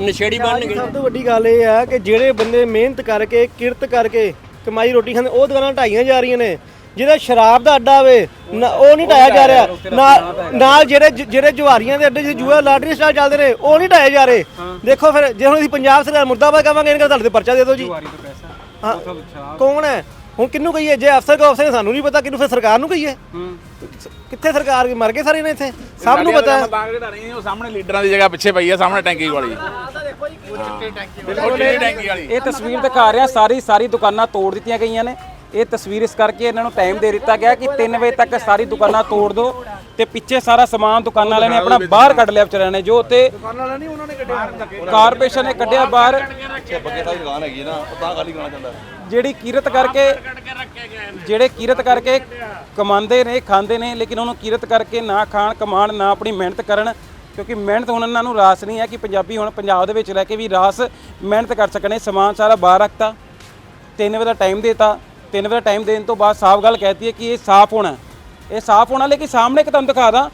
ਨਸ਼ੇੜੀ ਬਣਨਗੇ। ਸਭ ਤੋਂ ਵੱਡੀ ਗੱਲ ਇਹ ਆ ਕਿ ਜਿਹੜੇ ਬੰਦੇ ਮਿਹਨਤ ਕਰਕੇ ਕਿਰਤ ਕਰਕੇ ਕਮਾਈ ਰੋਟੀ ਖਾਂਦੇ ਉਹ ਦੁਕਾਨਾਂ ਢਾਈਆਂ ਜਾ ਰਹੀਆਂ ਨੇ। ਜਿਹਦਾ ਸ਼ਰਾਬ ਦਾ ਅੱਡਾ ਵੇ ਨਾ- ਉਹ ਨਹੀਂ ਢਾਇਆ ਜਾ ਰਿਹਾ। ਨਾਲ ਨਾਲ ਜਿਹੜੇ ਜਿਹੜੇ ਜੁਆਰੀਆਂ ਦੇ ਅੱਡੇ ਜੂਆ ਲਾਟਰੀ ਸਟਾਰ ਚੱਲਦੇ ਨੇ ਉਹ ਨਹੀਂ ਢਾਏ ਜਾ ਰਹੇ। ਦੇਖੋ ਫਿਰ ਜੇ ਹੁਣ ਅਸੀਂ ਪੰਜਾਬ ਸਰਕਾਰ ਮੁਰਦਾਬਾਦ ਕਵਾਂਗੇ ਇਹਨਾਂ ਦਾ ਤੁਹਾਡੇ ਤੇ ਪਰਚਾ ਦੇ ਦਿਓ ਜੀ। ਹਾਂ। ਕੌਣ ਹੈ? ਹੁਣ ਕਿਹਨੂੰ ਕਹੀਏ? ਜੇ ਅਫਸਰ ਕੋ ਅਫਸਰ ਨੇ ਸਾਨੂੰ ਨਹੀਂ ਪਤਾ ਕਿਹਨੂੰ ਫਿਰ ਸਰਕਾਰ ਨੂੰ ਕਹੀਏ? ਕਿੱਥੇ ਸਰਕਾਰ ਮਰ ਗਏ ਸਾਰੇ ਨੇ ਇੱਥੇ? ਸਭ ਨੂੰ ਪਤਾ ਹੈ। ਜਿਹੜਾ ਉਹ ਸਾਹਮਣੇ ਲੀਡਰਾਂ ਦੀ ਜਗ੍ਹਾ ਪਿੱਛੇ ਪਈ ਆ ਸਾਹਮਣੇ ਟੈਂਕੀ ਵਾਲੀ। ਬਿਲਕੁਲ ਚਿੱਟੀ ਟੈਂਕੀ ਵਾਲੀ। ਇਹ ਤਸਵੀਰ ਦਿਖਾ ਰਿਹਾ ਸਾਰੀ ਸਾਰੀ ਦੁਕਾਨਾਂ ਤੋੜ ਦਿੱਤੀਆਂ ਗਈਆਂ ਨੇ। ਇਹ ਤਸਵੀਰ ਇਸ ਕਰਕੇ ਇਹਨਾਂ ਨੂੰ ਟਾਈਮ ਦੇ ਦਿੱਤਾ ਗਿਆ ਕਿ 3 ਵਜੇ ਤੱਕ ਸਾਰੀ ਦੁਕਾਨਾਂ ਤੋੜ ਦਿਓ ਤੇ ਪਿੱਛੇ ਸਾਰਾ ਸਮਾਨ ਦੁਕਾਨਾਂ ਵਾਲਿਆਂ ਨੇ ਆਪਣਾ ਬਾਹਰ ਕੱਢ ਲਿਆ ਵਿਚਾਰਿਆਂ ਨੇ ਜੋ ਉੱਤੇ ਕਾਰਪੋਰੇਸ਼ਨ ਨੇ ਕੱਢਿਆ ਬਾਹਰ। ਬੱਗੇ ਸਾਰੀ ਦੁਕਾਨ ਹੈਗੀ ਨਾ ਉਹ ਤਾਂ ਖਾਲੀ ਕਰਨਾ ਚਾਹੁੰਦਾ। ਜਿਹੜੀ ਕਿਰਤ ਕਰਕੇ ਜਿਹੜੇ ਕਿਰਤ ਕਰਕੇ ਕਮਾਉਂਦੇ ਨੇ ਖਾਂਦੇ ਨੇ ਲੇਕਿਨ ਉਹਨੂੰ ਕਿਰਤ ਕਰਕੇ ਨਾ ਖਾਣ ਕਮਾਣ ਨਾ ਆਪਣੀ ਮਿਹਨਤ ਕਰਨ ਕਿਉਂਕਿ ਮਿਹਨਤ ਹੁਣ ਇਹਨਾਂ ਨੂੰ ਰਾਸ ਨਹੀਂ ਹੈ ਕਿ ਪੰਜਾਬੀ ਹੁਣ ਪੰਜਾਬ ਦੇ ਵਿੱਚ ਰਹਿ ਕੇ ਵੀ ਰਾਸ ਮਿਹਨਤ ਕਰ ਸਕਣੇ ਸਮਾਨ ਸਾਰਾ ਬਾਹਰ ਰੱਖਤਾ 3 ਵਜੇ ਦਾ ਟਾਈਮ ਦੇਤਾ। 3 ਵਜੇ ਟਾਈਮ ਦੇਣ ਤੋਂ ਬਾਅਦ ਸਾਫ਼ ਗੱਲ ਕਹਿਤੀ ਹੈ ਕਿ ਇਹ ਸਾਫ਼ ਹੋਣਾ ਇਹ ਸਾਫ਼ ਹੋਣਾ, ਲੇਕਿਨ ਸਾਹਮਣੇ ਇੱਕ ਤੁਹਾਨੂੰ ਦਿਖਾ ਦਾਂ।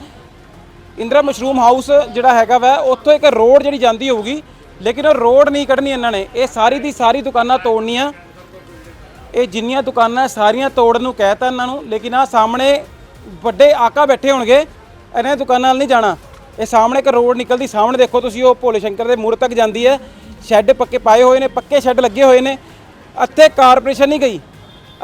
ਇੰਦਰਾ ਮਸ਼ਰੂਮ ਹਾਊਸ ਜਿਹੜਾ ਹੈਗਾ ਵਾ, ਉੱਥੋਂ ਇੱਕ ਰੋਡ ਜਿਹੜੀ ਜਾਂਦੀ ਹੋਊਗੀ, ਲੇਕਿਨ ਉਹ ਰੋਡ ਨਹੀਂ ਕੱਢਣੀ ਇਹਨਾਂ ਨੇ। ਇਹ ਸਾਰੀ ਦੀ ਸਾਰੀ ਦੁਕਾਨਾਂ ਤੋੜਨੀਆਂ। ਇਹ ਜਿੰਨੀਆਂ ਦੁਕਾਨਾਂ ਸਾਰੀਆਂ ਤੋੜਨ ਨੂੰ ਕਹਿਤਾ ਇਹਨਾਂ ਨੂੰ, ਲੇਕਿਨ ਆ ਸਾਹਮਣੇ ਵੱਡੇ ਆਕਾ ਬੈਠੇ ਹੋਣਗੇ, ਇਹਨਾਂ ਦੁਕਾਨਾਂ ਨਾਲ ਨਹੀਂ ਜਾਣਾ। ਇਹ ਸਾਹਮਣੇ ਇੱਕ ਰੋਡ ਨਿਕਲਦੀ, ਸਾਹਮਣੇ ਦੇਖੋ ਤੁਸੀਂ, ਉਹ ਭੋਲੇ ਸ਼ੰਕਰ ਦੇ ਮੂਹਰ ਤੱਕ ਜਾਂਦੀ ਹੈ। ਸ਼ੈੱਡ ਪੱਕੇ ਪਾਏ ਹੋਏ ਨੇ, ਪੱਕੇ ਸ਼ੈੱਡ ਲੱਗੇ ਹੋਏ ਨੇ। ਇੱਥੇ ਕਾਰਪੋਰੇਸ਼ਨ ਨਹੀਂ ਗਈ।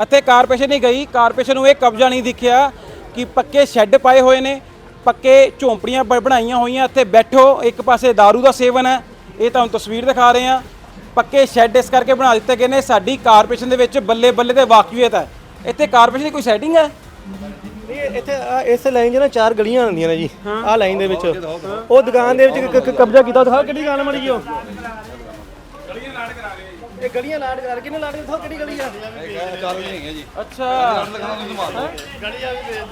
ਇੱਥੇ ਕਾਰਪੋਰੇਸ਼ਨ ਨਹੀਂ ਗਈ। ਕਾਰਪੋਰੇਸ਼ਨ ਨੂੰ ਇਹ ਕਬਜ਼ਾ ਨਹੀਂ ਦਿਖਿਆ ਕਿ ਪੱਕੇ ਸ਼ੈੱਡ ਪਾਏ ਹੋਏ ਨੇ ਪੱਕੇ ਝੌਂਪੜੀਆਂ ਬਣਾਈਆਂ ਹੋਈਆਂ ਇੱਥੇ ਬੈਠੋ ਇੱਕ ਪਾਸੇ दारू ਦਾ ਸੇਵਨ ਹੈ। ਇਹ ਤੁਹਾਨੂੰ ਤਸਵੀਰ ਦਿਖਾ ਰਹੇ ਹਾਂ। ਪੱਕੇ ਸ਼ੈੱਡ ਇਸ ਕਰਕੇ ਬਣਾ ਦਿੱਤੇ ਗਏ ਨੇ ਸਾਡੀ ਕਾਰਪੋਰੇਸ਼ਨ ਦੇ ਵਿੱਚ ਬੱਲੇ ਬੱਲੇ ਤੇ ਵਾਕਫੀਅਤ ਹੈ। ਇੱਥੇ ਕਾਰਪੋਰੇਸ਼ਨ ਦੀ ਕੋਈ ਸੈਟਿੰਗ ਹੈ? ਇੱਥੇ ਇਸ ਲਾਈਨ 'ਚ ਨਾ ਚਾਰ ਗਲੀਆਂ ਆਉਂਦੀਆਂ ਨੇ ਜੀ ਆਹ ਲਾਈਨ ਦੇ ਵਿੱਚ। ਉਹ ਦੁਕਾਨ ਦੇ ਵਿੱਚ ਕਬਜ਼ਾ ਕੀਤਾ ਦਿਖਾਓ ਕਿਹੜੀ ਦੁਕਾਨ ਮੜੀ ਉਹ? ਇਹ ਗਲੀਆਂ ਲਾਟ ਕਰਾ ਕਿਹਨੇ ਲਾਟ ਦਿਖਾਓ ਕਿਹੜੀ ਗਲੀ ਆ? ਚਾਰ ਵਜੇ ਹੈਗੇ ਜੀ ਅੱਛਾ।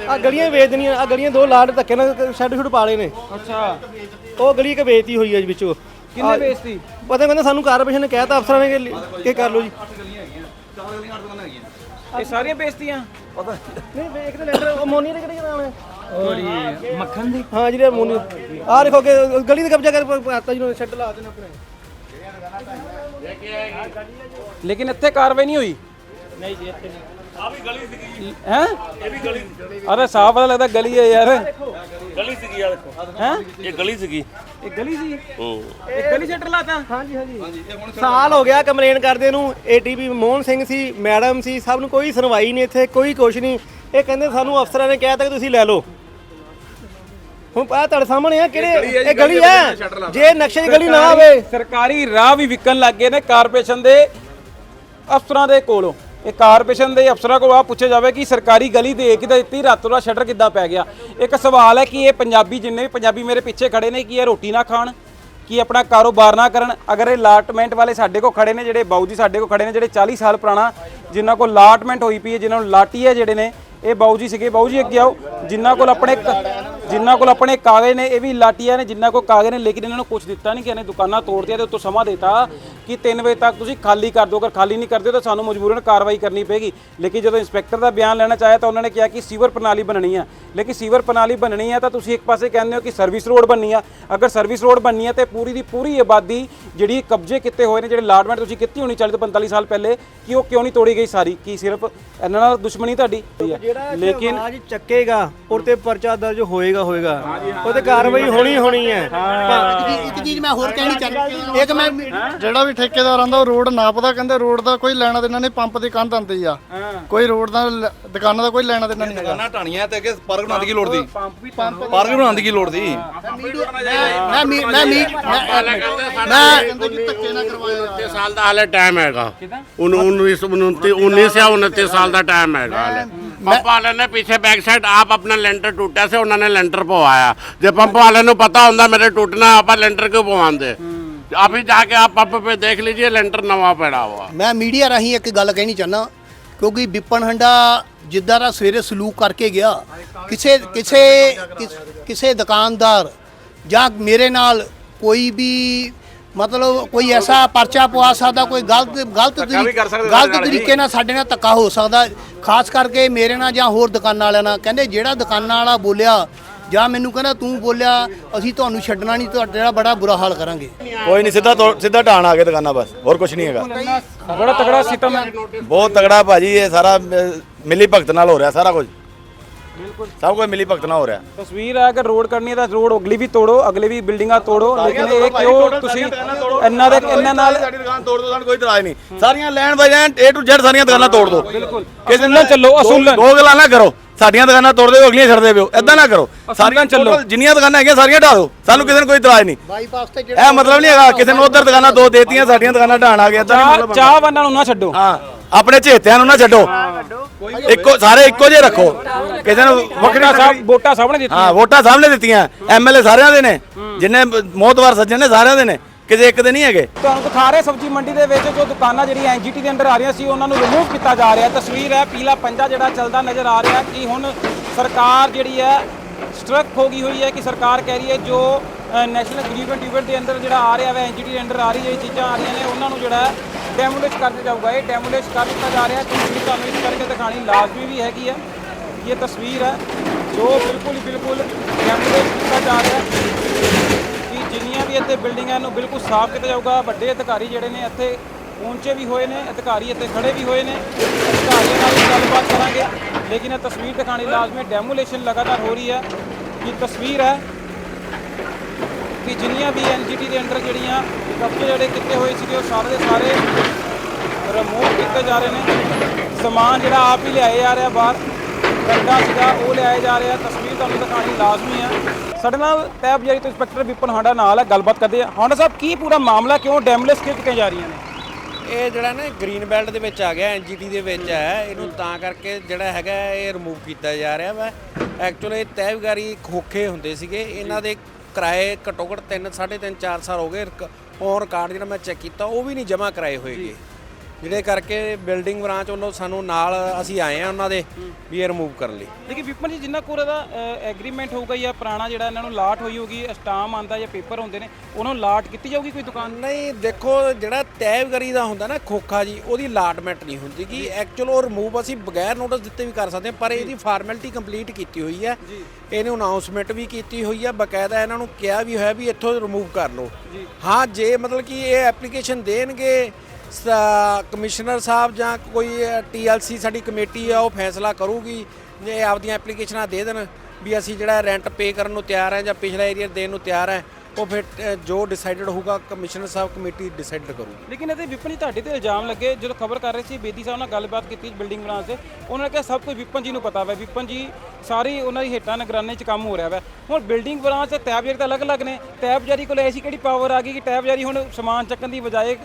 ਆ ਗਲੀਆਂ ਵੇਚ ਦੇਣੀਆਂ ਆ ਗਲੀਆਂ ਦੋ ਲਾਟ ਧੱਕੇ ਨਾਲ ਸ਼ੈੱਡ ਸ਼ੁੱਡ ਪਾ ਲਏ ਨੇ। ਅੱਛਾ। ਉਹ ਗਲੀ ਇੱਕ ਵੇਚਤੀ ਹੋਈ ਹੈ ਜੀ ਵਿੱਚੋਂ। ਕਿੰਨੇ ਵੇਚਤੀ? ਪਤਾ ਕਹਿੰਦਾ ਸਾਨੂੰ ਕਾਰਪੋਰੇਸ਼ਨ ਨੇ ਕਹਿਤਾ ਅਫਸਰਾਂ ਨੇ ਕਿ ਕਿ ਕਰ ਲਓ ਜੀ। ਇਹ ਸਾਰੀਆਂ ਵੇਚਤੀਆਂ? ਨਹੀਂ। ਵੇਖ ਤੇ ਲੈਟਰ ਅਮੋਨੀਆ ਦੇ ਕਿਹੜੇ ਹੈ ਥੋੜੀ ਮੱਖਣ ਦੀ? ਹਾਂ ਜਿਹੜੇ ਅਮੋਨੀਆ ਆ ਦੇਖੋ ਕਿ ਗਲੀ ਦੇ ਕਬਜ਼ਾ ਕਰ ਪਾਤਾ ਜੀ ਸ਼ੈੱਡ ਲਾ ਦੇਣਾ ਆਪਣੇ ਲੇਕਿਨ ਇੱਥੇ ਕਾਰਵਾਈ ਨਹੀਂ ਹੋਈ? ਨਹੀਂ ਜੀ ਇੱਥੇ ਨਹੀਂ। ਆ ਵੀ ਗਲੀ ਸੀਗੀ ਹੈ? ਇਹ ਵੀ ਗਲੀ ਅਰੇ ਸਾਫ਼ ਪਤਾ ਲੱਗਦਾ ਗਲੀ ਹੈ ਯਾਰ। ਗਲੀ ਸੀਗੀ ਆ ਦੇਖੋ। ਹੈ? ਇਹ ਗਲੀ ਸੀਗੀ। ਇਹ ਗਲੀ ਸੀ? ਹੂੰ। ਇਹ ਗਲੀ ਸੈਂਟਰ ਲਾਤਾ? ਹਾਂਜੀ ਹਾਂਜੀ। ਸਾਲ ਹੋ ਗਿਆ ਕੰਪਲੇਨ ਕਰਦੇ ਨੂੰ। ਏਟੀਪੀ ਮੋਹਨ ਸਿੰਘ ਸੀ ਮੈਡਮ ਸੀ ਸਭ ਨੂੰ ਕੋਈ ਸੁਣਵਾਈ ਨਹੀਂ ਇੱਥੇ ਕੋਈ ਕੁਛ ਨਹੀਂ। ਇਹ ਕਹਿੰਦੇ ਸਾਨੂੰ ਅਫਸਰਾਂ ਨੇ ਕਹਿਤਾ ਕਿ ਤੁਸੀਂ ਲੈ ਲਓ। ਹੁਣ ਆ ਤੁਹਾਡੇ ਸਾਹਮਣੇ ਆ ਕਿਹੜੇ ਇਹ ਗਲੀ ਹੈ ਜੇ ਨਕਸ਼ੇ 'ਚ ਗਲੀ ਨਾ ਆਵੇ। ਸਰਕਾਰੀ ਰਾਹ ਵੀ ਵਿਕਣ ਲੱਗ ਗਏ ਨੇ ਕਾਰਪੋਰੇਸ਼ਨ ਦੇ ਅਫਸਰਾਂ ਦੇ ਕੋਲੋਂ। ਇਹ ਕਾਰਪੋਰੇਸ਼ਨ ਦੇ ਅਫਸਰਾਂ ਕੋਲ ਆ ਪੁੱਛਿਆ ਜਾਵੇ ਕਿ ਸਰਕਾਰੀ ਗਲੀ ਦੇ ਕਿਦਾਂ ਦਿੱਤੀ ਰਾਤੋਂ ਰਾਤ ਸ਼ਟਰ ਕਿੱਦਾਂ ਪੈ ਗਿਆ? ਇੱਕ ਸਵਾਲ ਹੈ ਕਿ ਇਹ ਪੰਜਾਬੀ ਜਿੰਨੇ ਵੀ ਪੰਜਾਬੀ ਮੇਰੇ ਪਿੱਛੇ ਖੜੇ ਨੇ ਕਿ ਇਹ ਰੋਟੀ ਨਾ ਖਾਣ? ਕਿ ਆਪਣਾ ਕਾਰੋਬਾਰ ਨਾ ਕਰਨ? ਅਗਰ ਇਹ ਲਾਟਮੈਂਟ ਵਾਲੇ ਸਾਡੇ ਕੋਲ ਖੜੇ ਨੇ ਜਿਹੜੇ ਬਾਊ ਜੀ ਸਾਡੇ ਕੋਲ ਖੜੇ ਨੇ ਜਿਹੜੇ 40 ਸਾਲ ਪੁਰਾਣਾ ਜਿਨ੍ਹਾਂ ਕੋਲ ਲਾਟਮੈਂਟ ਹੋਈ ਪਈ ਹੈ ਜਿਨ੍ਹਾਂ ਨੂੰ ਲਾਟੀ ਹੈ ਜਿਹੜੇ ਨੇ ਇਹ ਬਾਊ ਜੀ ਸੀਗੇ। ਬਾਊ ਜੀ ਅੱਗੇ ਆਓ। ਜਿਨ੍ਹਾਂ ਕੋਲ ਆਪਣੇ ਜਿਨ੍ਹਾਂ ਕੋਲ ਆਪਣੇ ਕਾਗਜ਼ ਨੇ ਇਹ ਵੀ ਲਾਟੀਆਂ ਨੇ ਜਿਨ੍ਹਾਂ ਕੋਲ ਕਾਗਜ਼ ਨੇ ਲੇਕਿਨ ਇਹਨਾਂ ਨੂੰ ਕੁਝ ਦਿੱਤਾ ਨਹੀਂ ਕਿ ਇਹਨੇ ਦੁਕਾਨਾਂ ਤੋੜਤੀਆਂ ਤੇ ਉੱਤੋਂ ਸਮਾਂ ਦਿੱਤਾ ਕਿ 3 ਵਜੇ ਤੱਕ ਤੁਸੀਂ ਖਾਲੀ ਕਰ ਦਿਓ। ਅਗਰ ਖਾਲੀ ਨਹੀਂ ਕਰਦੇ ਤਾਂ ਸਾਨੂੰ ਮਜਬੂਰਨ ਕਾਰਵਾਈ ਕਰਨੀ ਪਏਗੀ। ਲੇਕਿਨ ਜਦੋਂ ਇੰਸਪੈਕਟਰ ਦਾ ਬਿਆਨ ਲੈਣਾ ਚਾਹਿਆ ਤਾਂ ਉਹਨਾਂ ਨੇ ਕਿਹਾ ਕਿ ਸੀਵਰ ਪ੍ਰਣਾਲੀ ਬਣਨੀ ਹੈ ਲੇਕਿਨ ਸੀਵਰ ਪ੍ਰਣਾਲੀ ਬਣਨੀ ਹੈ ਤਾਂ ਤੁਸੀਂ ਇੱਕ ਪਾਸੇ ਕਹਿੰਦੇ ਹੋ ਕਿ ਸਰਵਿਸ ਰੋਡ ਬਣਨੀ ਆ। ਅਗਰ ਸਰਵਿਸ ਰੋਡ ਬਣਨੀ ਹੈ ਤੇ ਪੂਰੀ ਦੀ ਪੂਰੀ ਆਬਾਦੀ ਜਿਹੜੀ ਕਬਜ਼ੇ ਕੀਤੇ ਹੋਏ ਨੇ ਜਿਹੜੇ ਲਾਟਮੈਂਟ ਤੁਸੀਂ ਕੀਤੀ ਹੋਣੀ 40 ਤੋਂ 45 ਸਾਲ ਪਹਿਲੇ ਕਿ ਉਹ ਕਿਉਂ ਨਹੀਂ ਤੋੜੀ ਗਈ ਸਾਰੀ? ਕੀ ਸਿਰਫ ਇਹਨਾਂ ਨਾਲ ਦੁਸ਼ਮਣੀ ਤੁਹਾਡੀ? ਲੇਕਿਨ ਚੱਕੇਗਾ ਉਹ ਤੇ ਪਰਚਾ ਦਰਜ ਹੋਏਗਾ। ਹੋਏਗਾ। ਉਹ ਤੇ ਕਾਰਵਾਈ ਹੋਣੀ ਹੋਣੀ ਹੈ। ਇੱਕ ਚੀਜ਼ ਮੈਂ ਹੋਰ ਕਹਿਣੀ ਚਾਹੁੰਦਾ ਇੱਕ ਮੈਂ ਜਿਹੜਾ ਵੀ ਠੇਕੇਦਾਰ ਆਂਦਾ ਉਹ ਰੋਡ ਨਾਪਦਾ ਕਹਿੰਦੇ ਰੋਡ ਦਾ ਕੋਈ ਲੈਣਾ ਦੇਣਾ ਨਹੀਂ ਪੰਪ ਦੀ ਕੰਧ ਆਂਦੀ ਆ। ਕੋਈ ਰੋਡ ਦਾ ਦੁਕਾਨਾਂ ਦਾ ਕੋਈ ਲੈਣਾ ਦੇਣਾ ਨਹੀਂ ਹੈਗਾ। ਦੁਕਾਨਾਂ ਢਾਣੀਆਂ ਤੇ ਅੱਗੇ ਪਾਰਕ ਬਣਾਉਣ ਦੀ ਕੀ ਲੋੜ ਦੀ ਪੰਪ ਵੀ ਪਾਰਕ ਬਣਾਉਣ ਦੀ ਕੀ ਲੋੜ ਦੀ ਮੈਂ ਮੀ- ਮੈਂ ਮੀ- ਮੈਂ ਧੱਕੇ ਨਾ ਕਰਵਾਇਆ 29 ਸਾਲ ਦਾ ਹਾਲੇ ਟਾਈਮ ਹੈਗਾ। 19 29 19 ਜਾਂ 29 ਸਾਲ ਦਾ ਟਾਈਮ ਹੈਗਾ ਹਾਲੇ। ਪੰਪ ਵਾਲੇ ਨੇ ਪਿੱਛੇ ਬੈਕ ਸਾਈਡ ਆਪ ਆਪਣਾ ਲੈਂਟਰ ਟੁੱਟਿਆ ਸੀ ਉਹਨਾਂ ਨੇ ਲੈਂਟਰ ਪਵਾਇਆ। ਜੇ ਪੰਪ ਵਾਲੇ ਨੂੰ ਪਤਾ ਹੁੰਦਾ ਮੇਰੇ ਟੁੱਟਣਾ ਆਪਾਂ ਲੈਂਟਰ ਕਿਉਂ ਪਵਾਉਂਦੇ? ਆਪੀ ਜਾ ਕੇ ਆਪ ਪੰਪ 'ਤੇ ਦੇਖ ਲੀਜੀਏ ਲੈਂਟਰ ਨਵਾਂ ਪੈਣਾ ਹੋਆ ਮੈਂ ਮੀਡੀਆ ਰਾਹੀਂ ਇੱਕ ਗੱਲ ਕਹਿਣੀ ਚਾਹਨਾ ਕਿਉਂਕਿ ਵਿਪਨ ਹੰਡਾ ਜਿੱਦਾਂ ਦਾ ਸਵੇਰੇ ਸਲੂਕ ਕਰਕੇ ਗਿਆ ਕਿਸੇ ਕਿਸੇ ਕਿਸੇ ਦੁਕਾਨਦਾਰ ਜਾਂ ਮੇਰੇ ਨਾਲ ਕੋਈ ਵੀ ਮਤਲਬ ਕੋਈ ਐਸਾ ਪਰਚਾ ਪਵਾ ਸਕਦਾ ਕੋਈ ਗਲਤ ਗਲਤ ਕਰ ਸਕਦਾ ਤਰੀ- ਸਾਡੇ ਗਲਤ ਨਾਲ ਜੀ। ਤਰੀਕੇ ਨਾਲ ਸਾਡੇ ਨਾਲ ਧੱਕਾ ਹੋ ਸਕਦਾ। ਖਾਸ ਕਰਕੇ ਮੇਰੇ ਨਾਲ ਜਾਂ ਹੋਰ ਦੁਕਾਨਾਂ ਵਾਲਿਆਂ ਨਾਲ। ਕਹਿੰਦੇ ਜਿਹੜਾ ਦੁਕਾਨਾਂ ਵਾਲਾ ਬੋਲਿਆ ਜਾਂ ਮੈਨੂੰ ਕਹਿੰਦਾ ਤੂੰ ਬੋਲਿਆ ਅਸੀਂ ਤੁਹਾਨੂੰ ਛੱਡਣਾ ਨਹੀਂ ਤੁਹਾਡਾ ਬੜਾ ਬੁਰਾ ਹਾਲ ਕਰਾਂਗੇ। ਕੋਈ ਨਹੀਂ ਸਿੱਧਾ ਤੋੜ- ਸਿੱਧਾ ਢਾਣ ਆ ਕੇ ਦੁਕਾਨਾਂ ਬਸ ਹੋਰ ਕੁਝ ਨਹੀਂ ਹੈਗਾ। ਬੜਾ ਤਗੜਾ ਸਿਸਟਮ ਹੈ ਬਹੁਤ ਤਗੜਾ ਭਾਜੀ ਇਹ ਸਾਰਾ ਮਿਲੀ ਭਗਤ ਨਾਲ ਹੋ ਰਿਹਾ ਸਾਰਾ ਕੁਝ ਬਿਲਕੁਲ। ਸਭ ਕੁਝ ਮਿਲੀ ਭਗਤ ਨਾਲ ਹੋ ਰਿਹਾ। ਤਸਵੀਰ ਹੈ ਕਿ ਰੋਡ ਕਰਨੀ ਹੈ ਤਾਂ ਰੋਡ ਅਗਲੀ ਵੀ ਤੋੜੋ ਅਗਲੀ ਵੀ ਬਿਲਡਿੰਗਾਂ ਤੋੜੋ। ਲੇਕਿਨ ਇਹ ਕਿਉਂ ਤੁਸੀਂ ਇਹਨਾਂ ਦੇ ਇਹਨਾਂ ਨਾਲ ਸਾਡੀ ਦੁਕਾਨ ਤੋੜ ਦੋ ਸਾਨੂੰ ਕੋਈ ਇਤਰਾਜ਼ ਨਹੀਂ। ਸਾਰੀਆਂ ਲੈਣ ਬਾਈ ਲੈਣ A to Z ਸਾਰੀਆਂ ਦੁਕਾਨਾਂ ਤੋੜ ਦੋ। ਬਿਲਕੁਲ। ਅਸੂਲਨ ਚੱਲੋ, ਅਸੂਲਨ। ਦੋ ਗੱਲਾਂ ਨਾ ਕਰੋ। ਸਾਡੀਆਂ ਦੁਕਾਨਾਂ ਤੋੜ ਦਿਓ ਅਗਲੀਆਂ ਛੱਡ ਦਿਓ। ਐਦਾਂ ਨਾ ਕਰੋ। ਸਾਰੀਆਂ ਚੱਲੋ। ਜਿੰਨੀਆਂ ਦੁਕਾਨਾਂ ਹੈਗੀਆਂ ਸਾਰੀਆਂ ਢਾ ਦਿਓ। ਸਾਨੂੰ ਕਿਸੇ ਨੂੰ ਕੋਈ ਇਤਰਾਜ਼ ਨਹੀਂ। ਬਾਈਪਾਸ ਤੇ ਇਹ ਮਤਲਬ ਨਹੀਂ ਹੈਗਾ ਕਿਸੇ ਨੂੰ ਉਧਰ ਦੁਕਾਨਾਂ ਦੋ ਦੇਤੀਆਂ ਸਾਡੀਆਂ ਦੁਕਾਨਾਂ ਢਾਣ ਆ ਗਿਆ ਚਾਹ ਚਾਹ ਵਾਨਾਂ ਨੂੰ ਨਾ ਛੱਡੋ। ਹਾਂ। ਆਪਣੇ ਚੇਤਿਆਂ ਨੂੰ ਨਾ ਛੱਡੋ। ਇੱਕੋ ਸਾਰੇ ਇੱਕੋ ਜਿਹੇ ਰੱਖੋ। ਕਿਸੇ ਨੂੰ ਵਕਰਾ ਸਾਹਿਬ ਵੋਟਾਂ ਸਾਹਮਣੇ ਦਿੱਤੀਆਂ। ਹਾਂ ਵੋਟਾਂ ਸਾਹਮਣੇ ਦਿੱਤੀਆਂ। ਐਮਐਲਏ ਸਾਰਿਆਂ ਦੇ ਨੇ। ਜਿੰਨੇ ਮੋਤਵਾਰ ਸੱਜਣ ਨੇ ਸਾਰਿਆਂ ਦੇ ਨੇ। ਕਿਸੇ ਇੱਕ ਦੇ ਨਹੀਂ ਹੈਗੇ। ਤੁਹਾਨੂੰ ਦਿਖਾ ਰਹੇ ਸਬਜ਼ੀ ਮੰਡੀ ਦੇ ਵਿੱਚ ਜੋ ਦੁਕਾਨਾਂ ਜਿਹੜੀਆਂ ਐਨਜੀਟੀ ਦੇ ਅੰਦਰ ਆ ਰਹੀਆਂ ਸੀ ਉਹਨਾਂ ਨੂੰ ਰਿਮੂਵ ਕੀਤਾ ਜਾ ਰਿਹਾ। ਤਸਵੀਰ ਹੈ ਪੀਲਾ ਪੰਜਾ ਜਿਹੜਾ ਚੱਲਦਾ ਨਜ਼ਰ ਆ ਰਿਹਾ ਕਿ ਹੁਣ ਸਰਕਾਰ ਜਿਹੜੀ ਹੈ ਸਟਰਕ ਹੋ ਗਈ ਹੋਈ ਹੈ ਕਿ ਸਰਕਾਰ ਕਹਿ ਰਹੀ ਹੈ ਜੋ ਨੈਸ਼ਨਲ ਗ੍ਰੀਵੈਂਟ ਇਵੈਂਟ ਦੇ ਅੰਦਰ ਜਿਹੜਾ ਆ ਰਿਹਾ ਹੈ ਐਨਜੀਟੀ ਦੇ ਅੰਦਰ ਆ ਰਹੀ ਜਿਹੜੀ ਚੀਜ਼ਾਂ ਆ ਰਹੀਆਂ ਨੇ ਉਹਨਾਂ ਨੂੰ ਜਿਹੜਾ ਡੈਮੋਲਿਸ਼ ਕਰ ਦਿੱਤਾ ਜਾਊਗਾ। ਇਹ ਡੈਮੋਲਿਸ਼ ਕਰ ਦਿੱਤਾ ਜਾ ਰਿਹਾ। ਤਸਵੀਰ ਤੁਹਾਨੂੰ ਇਸ ਕਰਕੇ ਦਿਖਾਣੀ ਲਾਜ਼ਮੀ ਵੀ ਹੈਗੀ ਹੈ ਇਹ ਤਸਵੀਰ ਹੈ ਜੋ ਬਿਲਕੁਲ ਹੀ ਬਿਲਕੁਲ ਡੈਮੋਲਿਸ਼ ਕੀਤਾ ਜਾ ਰਿਹਾ। ਕਿ ਜਿੰਨੀਆਂ ਵੀ ਇੱਥੇ ਬਿਲਡਿੰਗਾਂ ਨੂੰ ਬਿਲਕੁਲ ਸਾਫ਼ ਕੀਤਾ ਜਾਊਗਾ। ਵੱਡੇ ਅਧਿਕਾਰੀ ਜਿਹੜੇ ਨੇ ਇੱਥੇ ਪਹੁੰਚੇ ਵੀ ਹੋਏ ਨੇ, ਅਧਿਕਾਰੀ ਇੱਥੇ ਖੜੇ ਵੀ ਹੋਏ ਨੇ। ਅਧਿਕਾਰੀਆਂ ਨਾਲ ਵੀ ਗੱਲਬਾਤ ਕਰਾਂਗੇ। ਲੇਕਿਨ ਇਹ ਤਸਵੀਰ ਦਿਖਾਣੀ ਲਾਜ਼ਮੀ ਡੈਮੋਲੇਸ਼ਨ ਲਗਾਤਾਰ ਹੋ ਰਹੀ ਹੈ ਇਹ ਤਸਵੀਰ ਹੈ ਕਿ ਜਿੰਨੀਆਂ ਵੀ ਐਨਜੀਟੀ ਦੇ ਅੰਡਰ ਜਿਹੜੀਆਂ ਕਬਜ਼ੇ ਜਿਹੜੇ ਕੀਤੇ ਹੋਏ ਸੀਗੇ, ਉਹ ਸਾਰੇ ਦੇ ਸਾਰੇ ਰਿਮੂਵ ਕੀਤੇ ਜਾ ਰਹੇ ਨੇ। ਸਮਾਨ ਜਿਹੜਾ ਆਪ ਹੀ ਲਿਆਏ ਜਾ ਰਿਹਾ ਬਾਹਰ। ਕੰਡਾ ਸੀਗਾ, ਉਹ ਲਿਆਏ ਜਾ ਰਿਹਾ। ਤਸਵੀਰ ਤੁਹਾਨੂੰ ਦਿਖਾਣੀ ਲਾਜ਼ਮੀ ਆ। ਸਾਡੇ ਨਾਲ ਤੈਬ ਜਾਰੀ ਤੋਂ ਇੰਸਪੈਕਟਰ ਵਿਪਨ ਹਾਂਡਾ ਨਾਲ ਹੈ ਗੱਲਬਾਤ ਕਰਦੇ ਆ। ਹਾਂਡਾ ਸਾਹਿਬ, ਕੀ ਪੂਰਾ ਮਾਮਲਾ, ਕਿਉਂ ਡੈਮਲੈਸ ਕਿਉਂ ਕੀਤੀਆਂ ਜਾ ਰਹੀਆਂ ਨੇ? ਇਹ ਜਿਹੜਾ ਨਾ ਗ੍ਰੀਨ ਬੈਲਟ ਦੇ ਵਿੱਚ ਆ ਗਿਆ, ਐਨਜੀਟੀ ਦੇ ਵਿੱਚ ਹੈ। ਇਹਨੂੰ ਤਾਂ ਕਰਕੇ ਜਿਹੜਾ ਹੈਗਾ, ਇਹ ਰਿਮੂਵ ਕੀਤਾ ਜਾ ਰਿਹਾ ਵਾ। ਐਕਚੁਅਲੀ ਤੈਵਗਾਰੀ ਖੋਖੇ ਹੁੰਦੇ ਸੀਗੇ। ਇਹਨਾਂ ਦੇ ਕਿਰਾਏ ਘੱਟੋ ਘੱਟ 3 3.5 4 ਸਾਲ ਹੋ ਗਏ ਔਨ ਰਿਕਾਰਡ ਜਿਹੜਾ ਮੈਂ ਚੈੱਕ ਕੀਤਾ, ਉਹ ਵੀ ਨਹੀਂ ਜਮ੍ਹਾਂ ਕਰਾਏ ਹੋਏਗੇ। ਜਿਹੜੇ ਕਰਕੇ ਬਿਲਡਿੰਗ ਬ੍ਰਾਂਚ ਵੱਲੋਂ ਸਾਨੂੰ ਨਾਲ ਅਸੀਂ ਆਏ ਆ ਉਹਨਾਂ ਦੇ ਵੀ ਇਹ ਰਿਮੂਵ ਕਰਨ ਲਈ। ਲੇਕਿਨ ਵਿਪਨ ਜੀ ਜਿੰਨਾ ਕੋਰ ਦਾ ਐਗਰੀਮੈਂਟ ਹੋਊਗਾ ਜਾਂ ਪੁਰਾਣਾ ਜਿਹੜਾ ਇਹਨਾਂ ਨੂੰ ਲਾਟ ਹੋਈ ਹੋਊਗੀ ਸਟਾਮ ਆਂਦਾ ਜਾਂ ਪੇਪਰ ਹੁੰਦੇ ਨੇ ਉਹਨਾਂ ਨੂੰ ਲਾਟ ਕੀਤੀ ਜਾਊਗੀ ਕੋਈ ਦੁਕਾਨ? ਨਹੀਂ ਦੇਖੋ ਜਿਹੜਾ ਤੈਵਗਰੀ ਦਾ ਹੁੰਦਾ ਨਾ ਖੋਖਾ ਜੀ ਉਹਦੀ ਅਲਾਟਮੈਂਟ ਨਹੀਂ ਹੁੰਦੀ ਕਿ ਐਕਚੁਅਲ ਉਹ ਰਿਮੂਵ ਅਸੀਂ ਬਗੈਰ ਨੋਟਿਸ ਦਿੱਤੇ ਵੀ ਕਰ ਸਕਦੇ ਹਾਂ ਪਰ ਇਹਦੀ ਫਾਰਮੈਲਿਟੀ ਕੰਪਲੀਟ ਕੀਤੀ ਹੋਈ ਹੈ। ਇਹਨੂੰ ਅਨਾਉਂਸਮੈਂਟ ਵੀ ਕੀਤੀ ਹੋਈ ਹੈ ਬਕਾਇਦਾ ਇਹਨਾਂ ਨੂੰ ਕਿਹਾ ਵੀ ਹੋਇਆ ਵੀ ਇੱਥੋਂ ਰਿਮੂਵ ਕਰ ਲਓ। ਹਾਂ ਜੇ ਮਤਲਬ ਕਿ ਇਹ ਐਪਲੀਕੇਸ਼ਨ ਦੇਣਗੇ ਕਮਿਸ਼ਨਰ ਸਾਹਿਬ ਜਾਂ ਕੋਈ ਟੀਐਲਸੀ ਸਾਡੀ ਕਮੇਟੀ ਆ, ਉਹ ਫੈਸਲਾ ਕਰੂਗੀ, ਜੇ ਆਪਦੀਆਂ ਐਪਲੀਕੇਸ਼ਨਾਂ ਦੇ ਦੇਣ ਵੀ ਅਸੀਂ ਜਿਹੜਾ ਰੈਂਟ ਪੇ ਕਰਨ ਨੂੰ ਤਿਆਰ ਹੈ ਜਾਂ ਪਿਛਲਾ ਏਰੀਆ ਦੇਣ ਨੂੰ ਤਿਆਰ ਹੈ ਉਹ ਫਿਰ ਅ, ਜੋ ਡਿਸਾਈਡਡ ਹੋਊਗਾ ਕਮਿਸ਼ਨਰ ਸਾਹਿਬ ਕਮੇਟੀ ਡਿਸਾਈਡ ਕਰੂਗੀ। ਲੇਕਿਨ ਇਹਦੇ ਵਿਪਨ ਜੀ ਤੁਹਾਡੇ ਤੇ ਇਲਜ਼ਾਮ ਲੱਗੇ। ਜਦੋਂ ਖਬਰ ਕਰ ਰਹੇ ਸੀ ਬੇਦੀ ਸਾਹਿਬ ਨਾਲ ਗੱਲਬਾਤ ਕੀਤੀ ਬਿਲਡਿੰਗ ਬਣਾਉਣ ਤੇ ਉਹਨਾਂ ਨੇ ਕਿਹਾ ਸਭ ਕੁਝ ਵਿਪਨ ਜੀ ਨੂੰ ਪਤਾ ਵਾ। ਵਿਪਨ ਜੀ ਸਾਰੀ ਉਹਨਾਂ ਦੀ ਹੇਠਾਂ ਨਿਗਰਾਨੀ 'ਚ ਕੰਮ ਹੋ ਰਿਹਾ ਵਾ। ਹੁਣ ਬਿਲਡਿੰਗ ਬਣਾਉਣ ਤੇ ਤੈਬ ਜਾਰੀ ਤਾਂ ਅਲੱਗ-ਅਲੱਗ ਨੇ। ਤੈਬ ਜਾਰੀ ਕੋਲ ਐਸੀ ਕਿਹੜੀ ਪਾਵਰ ਆ ਗਈ ਕਿ ਤੈਬ ਜਾਰੀ ਹੁਣ ਸਮਾਨ ਚੱਕਣ ਦੀ ਬਜਾਏ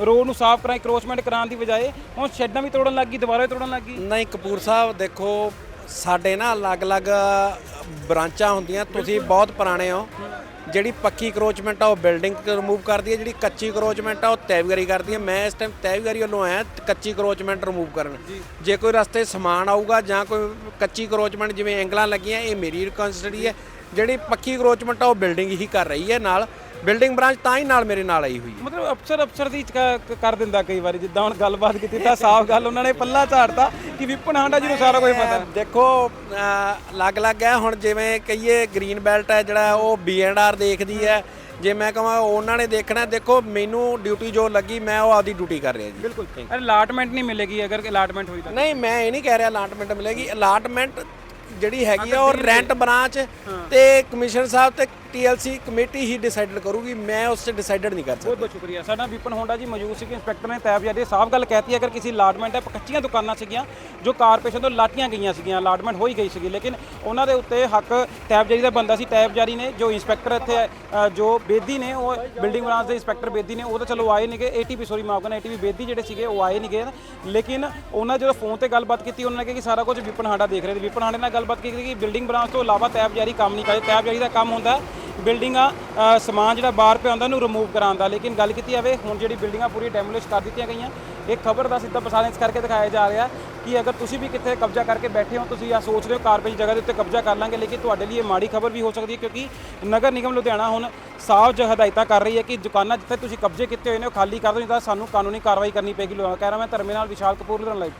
ਰੋਡ ਨੂੰ ਸਾਫ਼ ਕਰਾਈ ਕਰੋਚਮੈਂਟ ਕਰਾਉਣ ਦੀ ਬਜਾਏ ਹੁਣ ਸ਼ੈੱਡਾਂ ਵੀ ਤੋੜਨ ਲੱਗ ਗਈ ਦੁਬਾਰਾ ਵੀ ਤੋੜਨ ਲੱਗ ਗਈ। ਨਹੀਂ ਕਪੂਰ ਸਾਹਿਬ ਦੇਖੋ ਸਾਡੇ ਨਾ ਅਲੱਗ-ਅਲੱਗ ਬ੍ਰਾਂਚਾਂ ਹੁੰਦੀਆਂ। ਤੁਸੀਂ ਬਹੁਤ ਪੁਰਾਣੇ ਹੋ। ਜਿਹੜੀ ਪੱਕੀ ਕਰੋਚਮੈਂਟ ਆ ਉਹ ਬਿਲਡਿੰਗ ਰਿਮੂਵ ਕਰਦੀ ਹੈ ਜਿਹੜੀ ਕੱਚੀ ਕਰੋਚਮੈਂਟ ਆ ਉਹ ਤੈਵਗਰੀ ਕਰਦੀ ਹੈ। ਮੈਂ ਇਸ ਟਾਈਮ ਤੈਵਗਰੀ ਵੱਲੋਂ ਆਇਆ ਕੱਚੀ ਕਰੋਚਮੈਂਟ ਰਿਮੂਵ ਕਰਨ। ਜੇ। ਕੋਈ ਰਸਤੇ ਸਮਾਨ ਆਊਗਾ ਜਾਂ ਕੋਈ ਕੱਚੀ ਕਰੋਚਮੈਂਟ ਜਿਵੇਂ ਐਂਗਲਾਂ ਲੱਗੀਆਂ ਇਹ ਮੇਰੀ ਰਿਕਨਸਿਡਰੀ ਹੈ ਜਿਹੜੀ ਪੱਕੀ ਕਰੋਚਮੈਂਟ ਆ ਉਹ ਬਿਲਡਿੰਗ ਹੀ ਕਰ ਰਹੀ ਹੈ ਨਾਲ। ਬਿਲਡਿੰਗ ਬ੍ਰਾਂਚ ਤਾਂ ਹੀ ਨਾਲ ਮੇਰੇ ਨਾਲ ਆਈ ਹੋਈ ਹੈ। ਮਤਲਬ ਅਫਸਰ ਅਫਸਰ ਦੀ ਕ- ਕ- ਕਰ ਦਿੰਦਾ ਕਈ ਵਾਰੀ ਜਿੱਦਾਂ ਹੁਣ ਗੱਲਬਾਤ ਕੀਤੀ ਤਾਂ ਸਾਫ਼ ਗੱਲ ਉਹਨਾਂ ਨੇ ਪੱਲਾ ਝਾੜਤਾ ਕਿ ਵਿਪਨ ਹਾਂਡਾ ਜੀ ਨੂੰ ਸਾਰਾ ਕੁਝ ਪਤਾ। ਦੇਖੋ ਅਲੱਗ-ਅਲੱਗ ਹੈ ਹੁਣ ਜਿਵੇਂ ਕਹੀਏ ਗ੍ਰੀਨ ਬੈਲਟ ਹੈ ਜਿਹੜਾ ਉਹ ਬੀਐਨਆਰ ਦੇਖਦੀ ਹੈ। ਜੇ ਮੈਂ ਕਹਾਂ ਉਹਨਾਂ ਨੇ ਦੇਖਣਾ ਦੇਖੋ ਮੈਨੂੰ ਡਿਊਟੀ ਜੋ ਲੱਗੀ ਮੈਂ ਉਹ ਆਪਦੀ ਡਿਊਟੀ ਕਰ ਰਿਹਾ ਜੀ। ਬਿਲਕੁਲ। ਅਲਾਟਮੈਂਟ ਨਹੀਂ ਮਿਲੇਗੀ ਅਗਰ ਅਲਾਟਮੈਂਟ ਹੋਈ ਤਾਂ। ਨਹੀਂ ਮੈਂ ਇਹ ਨਹੀਂ ਕਹਿ ਰਿਹਾ ਅਲਾਟਮੈਂਟ ਮਿਲੇਗੀ। ਅਲਾਟਮੈਂਟ ਜਿਹੜੀ ਹੈਗੀ ਆ ਉਹ ਰੈਂਟ ਬ੍ਰਾਂਚ ਤੇ ਕਮਿਸ਼ਨਰ ਸਾਹਿਬ ਤੇ ਟੀਐਲਸੀ ਕਮੇਟੀ ਹੀ ਡਿਸਾਈਡਡ ਕਰੂਗੀ ਮੈਂ ਉਸ ਤੇ ਡਿਸਾਈਡਡ ਨਹੀਂ ਕਰ ਬਹੁਤ ਸਕਦਾ। ਬਹੁਤ ਸ਼ੁਕਰੀਆ। ਸਾਡਾ ਵਿਪਨ ਹੋਂਡਾ ਜੀ ਮੌਜੂਦ ਸੀ ਇੰਸਪੈਕਟਰ ਨੇ ਤੈਬ ਜਾਰੀ ਸਾਫ਼ ਗੱਲ ਕਹਿਤੀ ਹੈ, ਅਗਰ ਕਿਸੇ ਅਲਾਟਮੈਂਟ ਹੈ ਕੱਚੀਆਂ ਦੁਕਾਨਾਂ ਸੀਗੀਆਂ ਜੋ ਕਾਰਪੋਰੇਸ਼ਨ ਤੋਂ ਲਾਟੀਆਂ ਗਈਆਂ ਸੀਗੀਆਂ ਅਲਾਟਮੈਂਟ ਹੋਈ ਗਈ ਸੀਗੀ ਲੇਕਿਨ ਉਹਨਾਂ ਦੇ ਉੱਤੇ ਹੱਕ ਤੈਬ ਜਾਰੀ ਦਾ ਬੰਦਾ ਸੀ ਤੈਬ ਜਾਰੀ ਨੇ ਜੋ ਇੰਸਪੈਕਟਰ ਇੱਥੇ ਅ, ਜੋ ਬੇਦੀ ਨੇ ਉਹ ਬਿਲਡਿੰਗ ਬ੍ਰਾਂਚ ਦੇ ਇੰਸਪੈਕਟਰ ਬੇਦੀ ਨੇ ਉਹ ਤਾਂ ਚਲੋ ਆਏ ਨਹੀਂਗੇ ਏਟੀਪੀ ਸੋਰੀ ਮਾਫ ਕਰਨਾ ਏਟੀਪੀ ਬੇਦੀ ਜਿਹੜੇ ਸੀਗੇ ਉਹ ਆਏ ਨਹੀਂਗੇ ਲੇਕਿਨ ਉਹਨਾਂ ਜਦੋਂ ਫੋਨ ਤੇ ਗੱਲਬਾਤ ਕੀਤੀ ਉਹਨਾਂ ਨੇ ਕਿਹਾ ਕਿ ਸਾਰਾ ਕੁਝ ਵਿਪਨ ਹਾਂਡਾ ਦੇਖ ਰਹੇ ਨੇ ਵਿਪਨ ਹਾਂਡੇ ਨਾਲ ਗੱਲਬਾਤ ਕੀਤੀ ਕਿ ਬਿਲਡਿੰਗ ਬ੍ਰਾਂਚ ਤੋਂ ਇਲਾਵਾ ਤੈਬ ਜਾਰੀ ਕੰਮ ਨਹੀਂ ਕਰਦੇ ਤੈਬ ਜਾਰੀ ਦਾ ਕੰਮ ਹੁੰਦਾ ਬਿਲਡਿੰਗਾਂ ਸਮਾਨ ਜਿਹੜਾ ਬਾਹਰ ਪਿਆ ਹੁੰਦਾ ਉਹਨੂੰ ਰਿਮੂਵ ਕਰਾਉਣ ਦਾ। ਲੇਕਿਨ ਗੱਲ ਕੀਤੀ ਜਾਵੇ, ਹੁਣ ਜਿਹੜੀ ਬਿਲਡਿੰਗਾਂ ਪੂਰੀ ਡੈਮੋਲਿਸ਼ ਕਰ ਦਿੱਤੀਆਂ ਗਈਆਂ, ਇਹ ਖਬਰ ਦਾ ਸਿੱਧਾ ਪ੍ਰਸਾਰਣ ਇਸ ਕਰਕੇ ਦਿਖਾਇਆ ਜਾ ਰਿਹਾ ਕਿ ਅਗਰ ਤੁਸੀਂ ਵੀ ਕਿੱਥੇ ਕਬਜ਼ਾ ਕਰਕੇ ਬੈਠੇ ਹੋ, ਤੁਸੀਂ ਆ ਸੋਚ ਰਹੇ ਹੋ ਕਾਰਪੋਰੇਸ਼ਨ ਜਗ੍ਹਾ ਦੇ ਉੱਤੇ ਕਬਜ਼ਾ ਕਰ ਲਾਂਗੇ, ਲੇਕਿਨ ਤੁਹਾਡੇ ਲਈ ਇਹ ਮਾੜੀ ਖਬਰ ਵੀ ਹੋ ਸਕਦੀ ਹੈ ਕਿਉਂਕਿ ਨਗਰ ਨਿਗਮ ਲੁਧਿਆਣਾ ਹੁਣ ਸਾਫ਼ ਜ ਹਦਾਇਤਾਂ ਕਰ ਰਹੀ ਹੈ ਕਿ ਦੁਕਾਨਾਂ ਜਿੱਥੇ ਤੁਸੀਂ ਕਬਜ਼ੇ ਕੀਤੇ ਹੋਏ ਨੇ, ਉਹ ਖਾਲੀ ਕਰ ਦਿਓ, ਨਹੀਂ ਤਾਂ ਸਾਨੂੰ ਕਾਨੂੰਨੀ ਕਾਰਵਾਈ ਕਰਨੀ ਪਏਗੀ। ਲੁਧਿਆਣਾ ਕਹਿ ਰਿਹਾ ਮੈਂ ਧਰਮੇ ਨਾਲ ਵਿਸ਼ਾਲ ਕਪੂਰ ਲੁਧਿਆਣਾ ਲਾਈਵ